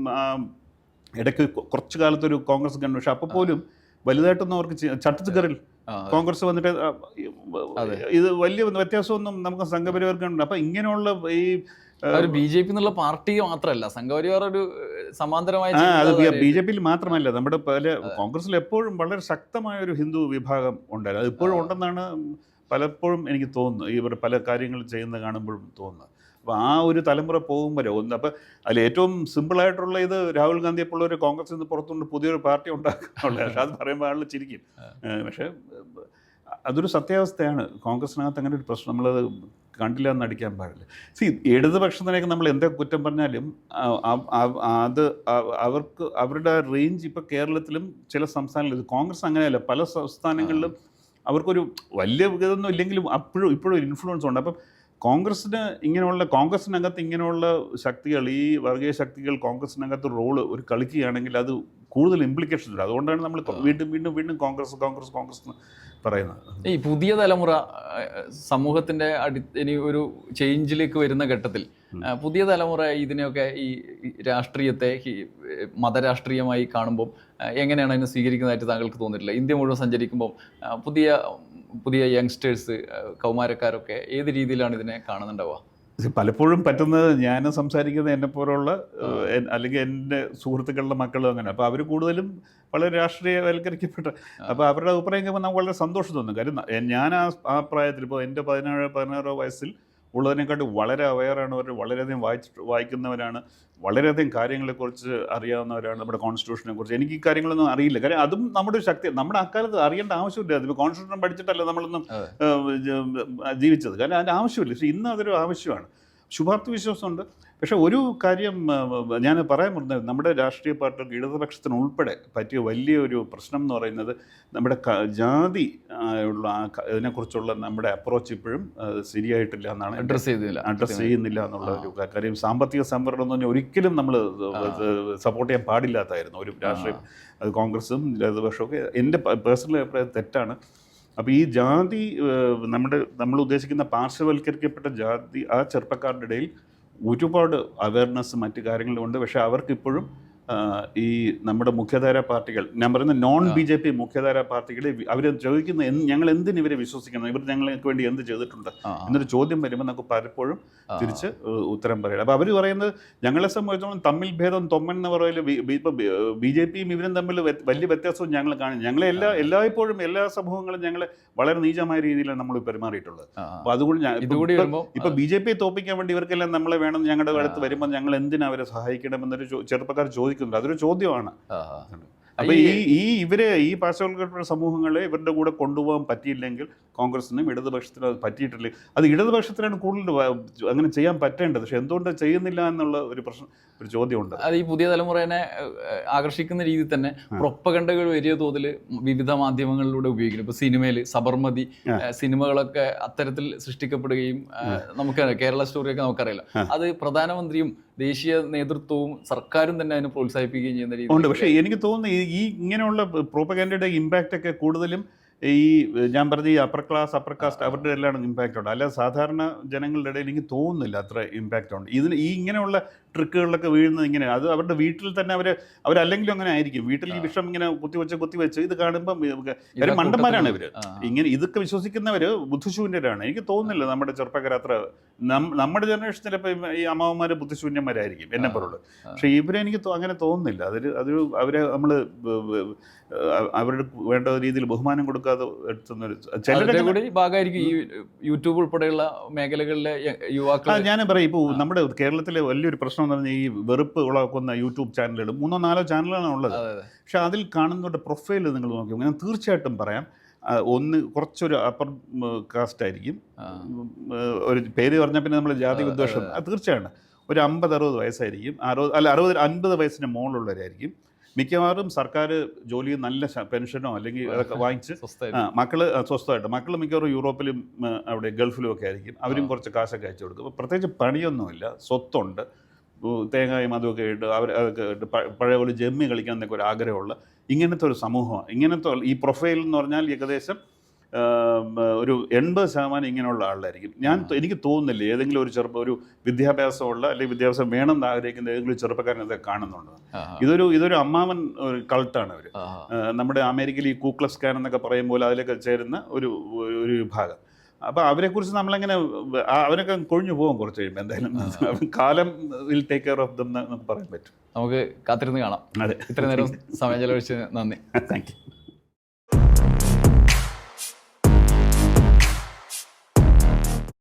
ഇടയ്ക്ക് കുറച്ച് കാലത്തൊരു കോൺഗ്രസ് കണ്ടു പക്ഷെ അപ്പോൾ പോലും വലുതായിട്ടൊന്നും അവർക്ക് ചട്ടത്തുകറിൽ കോൺഗ്രസ് വന്നിട്ട്. ഇത് വലിയ വ്യത്യാസമൊന്നും നമുക്ക് സംഘപരിവർക്കുണ്ട്. അപ്പൊ ഇങ്ങനെയുള്ള ഈ ഒരു ബി ജെ പി എന്നുള്ള പാർട്ടി മാത്രമല്ല സംഘപരിവാർ ഒരു സമാന്തരമായ ബി ജെ പിയിൽ മാത്രമല്ല നമ്മുടെ പല കോൺഗ്രസിൽ എപ്പോഴും വളരെ ശക്തമായ ഒരു ഹിന്ദു വിഭാഗം ഉണ്ടായിരുന്നു. അത് ഇപ്പോഴും ഉണ്ടെന്നാണ് പലപ്പോഴും എനിക്ക് തോന്നുന്നത്. ഇവർ പല കാര്യങ്ങൾ ചെയ്യുന്നത് കാണുമ്പോഴും തോന്നുന്നത്. അപ്പോൾ ആ ഒരു തലമുറ പോകും വരെ ഒന്ന് അപ്പോൾ അതിൽ ഏറ്റവും സിമ്പിളായിട്ടുള്ള ഇത് രാഹുൽ ഗാന്ധിയെ പോലുള്ള ഒരു കോൺഗ്രസ് നിന്ന് പുറത്തുകൊണ്ട് പുതിയൊരു പാർട്ടി ഉണ്ടാക്കാനുള്ള പക്ഷേ അത് പറയുമ്പോൾ ആളുകൾ ചിരിക്കും. പക്ഷേ അതൊരു സത്യാവസ്ഥയാണ്. കോൺഗ്രസിനകത്ത് അങ്ങനെ ഒരു പ്രശ്നം നമ്മളത് കണ്ടില്ല എന്ന് അടിക്കാൻ പാടില്ല. സി ഇടതുപക്ഷത്തിനൊക്കെ നമ്മൾ എന്തൊക്കെ കുറ്റം പറഞ്ഞാലും അത് അവർക്ക് അവരുടെ റേഞ്ച് ഇപ്പോൾ കേരളത്തിലും ചില സംസ്ഥാനങ്ങളിലും കോൺഗ്രസ് അങ്ങനെയല്ല. പല സംസ്ഥാനങ്ങളിലും അവർക്കൊരു വലിയ ഇതൊന്നും ഇല്ലെങ്കിലും അപ്പോഴും ഇപ്പോഴും ഒരു ഇൻഫ്ലുവൻസ് ഉണ്ട്. അപ്പം കോൺഗ്രസ്സിന് ഇങ്ങനെയുള്ള കോൺഗ്രസിനകത്ത് ഇങ്ങനെയുള്ള ശക്തികൾ ഈ വർഗീയ ശക്തികൾ കോൺഗ്രസിനകത്ത് റോൾ ഒരു കളിക്കുകയാണെങ്കിൽ അത് കൂടുതൽ ഇംപ്ലിക്കേഷൻസ് ഉണ്ട്. അതുകൊണ്ടാണ് നമ്മൾ വീണ്ടും വീണ്ടും വീണ്ടും കോൺഗ്രസ് കോൺഗ്രസ് കോൺഗ്രസ് എന്ന് പറയുന്നത്. ഈ പുതിയ തലമുറ സമൂഹത്തിന്റെ അടി ഇനി ഒരു ചേഞ്ചിലേക്ക് വരുന്ന ഘട്ടത്തിൽ പുതിയ തലമുറ ഇതിനെയൊക്കെ ഈ ഈ രാഷ്ട്രീയത്തെ മതരാഷ്ട്രീയമായി കാണുമ്പോൾ എങ്ങനെയാണ് അതിനെ സ്വീകരിക്കുന്നതായിട്ട് താങ്കൾക്ക് തോന്നിയിട്ടില്ല? ഇന്ത്യ മുഴുവൻ സഞ്ചരിക്കുമ്പോൾ പുതിയ പുതിയ യങ്സ്റ്റേഴ്സ് കൗമാരക്കാരൊക്കെ ഏത് രീതിയിലാണ് ഇതിനെ കാണുന്നുണ്ടാവുക? പലപ്പോഴും പറ്റുന്നത് ഞാൻ സംസാരിക്കുന്നത് എന്നെ പോലുള്ള അല്ലെങ്കിൽ എന്റെ സുഹൃത്തുക്കളുടെ മക്കളും അങ്ങനെ. അപ്പോൾ അവർ കൂടുതലും വളരെ രാഷ്ട്രീയവൽക്കരിക്കപ്പെട്ട അപ്പോൾ അവരുടെ അഭിപ്രായം കേൾക്കുമ്പോൾ നമുക്ക് വളരെ സന്തോഷം തോന്നും. കാര്യം ഞാൻ ആ ആ പ്രായത്തിൽ ഇപ്പോൾ എന്റെ പതിനേഴ് പതിനാറോ വയസ്സിൽ ഉള്ളതിനെക്കാട്ടി വളരെ അവെയറാണ് അവർ വളരെയധികം വായിച്ചിട്ട് വായിക്കുന്നവരാണ് വളരെയധികം കാര്യങ്ങളെക്കുറിച്ച് അറിയാവുന്നവരാണ് നമ്മുടെ കോൺസ്റ്റിറ്റ്യൂഷനെ കുറിച്ച്. എനിക്ക് ഈ കാര്യങ്ങളൊന്നും അറിയില്ല. കാര്യം അതും നമ്മുടെ ശക്തി നമ്മുടെ അക്കാലത്ത് അറിയേണ്ട ആവശ്യമില്ല. അതിപ്പോൾ കോൺസ്റ്റിറ്റ്യൂഷൻ പഠിച്ചിട്ടല്ല നമ്മളൊന്നും ജീവിച്ചത്. കാരണം അതിന്റെ ആവശ്യമില്ല. പക്ഷേ ഇന്ന് അതൊരു ആവശ്യമാണ്. ശുഭാപ്തി വിശ്വാസമുണ്ട്. പക്ഷേ ഒരു കാര്യം ഞാൻ പറയാൻ പറഞ്ഞത് നമ്മുടെ രാഷ്ട്രീയ പാർട്ടികൾക്ക് ഇടതുപക്ഷത്തിനുൾപ്പെടെ പറ്റിയ വലിയൊരു പ്രശ്നം എന്ന് പറയുന്നത് നമ്മുടെ ക- ജാതി ഉള്ള ഇതിനെക്കുറിച്ചുള്ള നമ്മുടെ അപ്രോച്ച് ഇപ്പോഴും ശരിയായിട്ടില്ല എന്നാണ് അഡ്രസ്സ് അഡ്രസ് ചെയ്തില്ല അഡ്രസ്സ് ചെയ്യുന്നില്ല എന്നുള്ള ഒരു കാര്യം. സാമ്പത്തിക സംവരണം എന്ന് പറഞ്ഞാൽ ഒരിക്കലും നമ്മൾ സപ്പോർട്ട് ചെയ്യാൻ പാടില്ലാത്തായിരുന്നു. ഒരു രാഷ്ട്രീയം അത് കോൺഗ്രസും ഇടതുപക്ഷവും ഒക്കെ എന്റെ പേഴ്സണൽ അഭിപ്രായം തെറ്റാണ്. അപ്പോൾ ഈ ജാതി നമ്മുടെ നമ്മൾ ഉദ്ദേശിക്കുന്ന പാർശ്വവൽക്കരിക്കപ്പെട്ട ജാതി ആ ചെറുപ്പക്കാരുടെ ഇടയിൽ ഒരുപാട് അവയർനെസ് മറ്റു കാര്യങ്ങളുമുണ്ട് പക്ഷേ അവർക്ക് ഇപ്പോഴും ആഹ്, ഈ നമ്മുടെ മുഖ്യധാര പാർട്ടികൾ ഞാൻ പറയുന്ന നോൺ ബി ജെ പി മുഖ്യധാര പാർട്ടികളെ അവർ ചോദിക്കുന്ന ഞങ്ങൾ എന്തിന് ഇവരെ വിശ്വസിക്കണം? ഇവർ ഞങ്ങൾക്ക് വേണ്ടി എന്ത് ചെയ്തിട്ടുണ്ട്. എന്നൊരു ചോദ്യം വരുമ്പോൾ നമുക്ക് പലപ്പോഴും. തിരിച്ച് ഉത്തരം പറയണം അപ്പോൾ അവർ പറയുന്നത് ഞങ്ങളെ സംബന്ധിച്ചോളം തമ്മിൽ ഭേദം തൊമ്മൻ എന്ന് പറയൽ ഇപ്പം ബി ജെ പിയും ഇവരും തമ്മിൽ വലിയ വ്യത്യാസവും ഞങ്ങൾ കാണും. ഞങ്ങളെ എല്ലാ എല്ലായ്പ്പോഴും എല്ലാ സമൂഹങ്ങളും ഞങ്ങൾ വളരെ നീചമായ രീതിയിലാണ് നമ്മൾ പെരുമാറിയിട്ടുള്ളത്. അപ്പോൾ അതുകൊണ്ട് ഇപ്പൊ ബി ജെ പിയെ തോപ്പിക്കാൻ വേണ്ടി ഇവർക്കെല്ലാം നമ്മളെ വേണം ഞങ്ങളുടെ അടുത്ത് വരുമ്പോൾ ഞങ്ങൾ എന്തിനാ അവരെ സഹായിക്കണം എന്നൊരു ചെറുപ്പക്കാർ ചെറുപ്പക്കാർ ചോദിക്കുന്നുണ്ട്. അതൊരു ചോദ്യമാണ്. അപ്പൊ ഈ ഈ ഇവരെ ഈ പാർശ്വവൽക്കപ്പെട്ട സമൂഹങ്ങളെ ഇവരുടെ കൂടെ കൊണ്ടുപോകാൻ പറ്റിയില്ലെങ്കിൽ കോൺഗ്രസിനും ഇടതുപക്ഷത്തിനും അത് പറ്റിയിട്ടില്ല. അത് ഇടതുപക്ഷത്തിനാണ് കൂടുതൽ അങ്ങനെ ചെയ്യാൻ പറ്റേണ്ടത്. പക്ഷെ എന്തുകൊണ്ട് ചെയ്യുന്നില്ല എന്നുള്ള ഒരു പ്രശ്നം ഒരു ചോദ്യമുണ്ട് അത്. ഈ പുതിയ തലമുറേനെ ആകർഷിക്കുന്ന രീതി തന്നെ പ്രൊപ്പകണ്ടകൾ വലിയ തോതിൽ വിവിധ മാധ്യമങ്ങളിലൂടെ ഉപയോഗിക്കുന്നു. ഇപ്പൊ സിനിമയിൽ സബർമതി സിനിമകളൊക്കെ അത്തരത്തിൽ സൃഷ്ടിക്കപ്പെടുകയും നമുക്ക് കേരള സ്റ്റോറിയൊക്കെ നമുക്കറിയില്ല അത് പ്രധാനമന്ത്രിയും ദേശീയ നേതൃത്വവും സർക്കാരും തന്നെ അതിനെ പ്രോത്സാഹിപ്പിക്കുകയും ചെയ്യുന്ന രീതി ഉണ്ട്. പക്ഷേ എനിക്ക് തോന്നുന്നു ഈ- ഈ ഇങ്ങനെയുള്ള പ്രോപ്പഗാൻഡയുടെ ഇമ്പാക്റ്റ് ഒക്കെ കൂടുതലും ഈ ഞാൻ പറഞ്ഞ ഈ അപ്പർ ക്ലാസ് അപ്പർ കാസ്റ്റ് അവരുടെ എല്ലാം ഇമ്പാക്റ്റ് ഉണ്ട്. അല്ലാതെ സാധാരണ ജനങ്ങളുടെ ഇടയിൽ എനിക്ക് തോന്നുന്നില്ല അത്ര ഇമ്പാക്റ്റ് ഉണ്ട്. ഇതിന് ഈ ഇങ്ങനെയുള്ള ട്രിക്കുകളിലൊക്കെ വീഴുന്നത് ഇങ്ങനെയാണ് അത് അവരുടെ വീട്ടിൽ തന്നെ അവർ അവരല്ലെങ്കിലും അങ്ങനെ ആയിരിക്കും. വീട്ടിൽ ഈ വിഷം ഇങ്ങനെ കുത്തിവെച്ച് കുത്തിവെച്ച് ഇത് കാണുമ്പം ഇവർ മണ്ടന്മാരാണ് ഇവർ. ഇങ്ങനെ ഇതൊക്കെ വിശ്വസിക്കുന്നവർ ബുദ്ധിശൂന്യരാണ്. എനിക്ക് തോന്നുന്നില്ല നമ്മുടെ ചെറുപ്പക്കാർ അത്ര നമ്മുടെ ജനറേഷൻ ചിലപ്പോൾ ഈ അമ്മാവന്മാർ ബുദ്ധിശൂന്യന്മാരായിരിക്കും എന്നെ പോലുള്ളത് പക്ഷേ പക്ഷെ ഇവരെ എനിക്ക് അങ്ങനെ തോന്നുന്നില്ല. അതൊരു അതൊരു അവരെ നമ്മൾ അവരുടെ വേണ്ട രീതിയിൽ ബഹുമാനം കൊടുക്കാതെ എടുത്തുന്ന അതിന്റെ കൂടി ഭാഗമായിരിക്കും ഈ യൂട്യൂബ് ഉൾപ്പെടെയുള്ള മേഖലകളിലെ യുവാക്കൾ ഞാൻ പറയും ഇപ്പോൾ നമ്മുടെ കേരളത്തിലെ വലിയൊരു പ്രശ്നം എന്ന് പറഞ്ഞാൽ ഈ വെറുപ്പ് ഉളവാക്കുന്ന യൂട്യൂബ് ചാനലുകൾ മൂന്നോ നാലോ ചാനലുകളാണ് ഉള്ളത്. പക്ഷെ അതിൽ കാണുന്നവരുടെ പ്രൊഫൈൽ നിങ്ങൾ നോക്കി ഞാൻ തീർച്ചയായിട്ടും പറയാം ഒന്ന് കുറച്ചൊരു അപ്പർ കാസ്റ്റ് ആയിരിക്കും. ഒരു പേര് പറഞ്ഞാൽ പിന്നെ നമ്മൾ ജാതി വിദ്വേഷം. തീർച്ചയാണ്. ഒരു അമ്പത് അറുപത് വയസ്സായിരിക്കും. അറുപത് അല്ല അറുപത് അൻപത് വയസ്സിന് മുകളിലുള്ളവരായിരിക്കും മിക്കവാറും സർക്കാർ ജോലി നല്ല പെൻഷനോ അല്ലെങ്കിൽ അതൊക്കെ വാങ്ങിച്ച് മക്കൾ സ്വസ്ഥമായിട്ട്. മക്കൾ മിക്കവാറും യൂറോപ്പിലും അവിടെ ഗൾഫിലും ഒക്കെ ആയിരിക്കും. അവരും കുറച്ച് കാശൊക്കെ അയച്ചു കൊടുക്കും. അപ്പോൾ പ്രത്യേകിച്ച് പണിയൊന്നുമില്ല. സ്വത്തുണ്ട്. തേങ്ങയും അതുമൊക്കെ ഇട്ട് അവർ അതൊക്കെ ഇട്ട് പഴയ പോലെ ജമ്മി കളിക്കാൻ എന്നൊക്കെ ഒരു ആഗ്രഹമുള്ള ഇങ്ങനത്തെ ഒരു സമൂഹമാണ്. ഇങ്ങനത്തെ ഈ പ്രൊഫൈൽ എന്ന് പറഞ്ഞാൽ ഏകദേശം ഒരു എൺപത് ശതമാനം ഇങ്ങനെയുള്ള ആളായിരിക്കും ഞാൻ എനിക്ക് തോന്നുന്നില്ല ഏതെങ്കിലും ഒരു ചെറുപ്പം ഒരു വിദ്യാഭ്യാസമുള്ള അല്ലെങ്കിൽ വിദ്യാഭ്യാസം വേണം എന്ന് ആഗ്രഹിക്കുന്ന ഏതെങ്കിലും ചെറുപ്പക്കാരൻ ഇതൊക്കെ കാണുന്നുണ്ട്. ഇതൊരു ഇതൊരു അമ്മാവൻ ഒരു കൾട്ടാണ് അവർ. നമ്മുടെ അമേരിക്കയിൽ ഈ കൂക്ലസ് കാൻ എന്നൊക്കെ പറയുമ്പോൾ അതിലൊക്കെ ചേരുന്ന ഒരു ഒരു വിഭാഗം. അപ്പോൾ അവരെക്കുറിച്ച് നമ്മളങ്ങനെ അവരൊക്കെ കൊഴിഞ്ഞു പോകും കുറച്ച് കഴിയുമ്പോൾ എന്തായാലും. കാലം will take care of them എന്ന് നമുക്ക് പറയാൻ പറ്റും. നമുക്ക് കാത്തിരുന്ന് കാണാം. അതെ. ഇത്രയും നേരം സമയം ചെലവഴിച്ച് നന്ദി. Thank you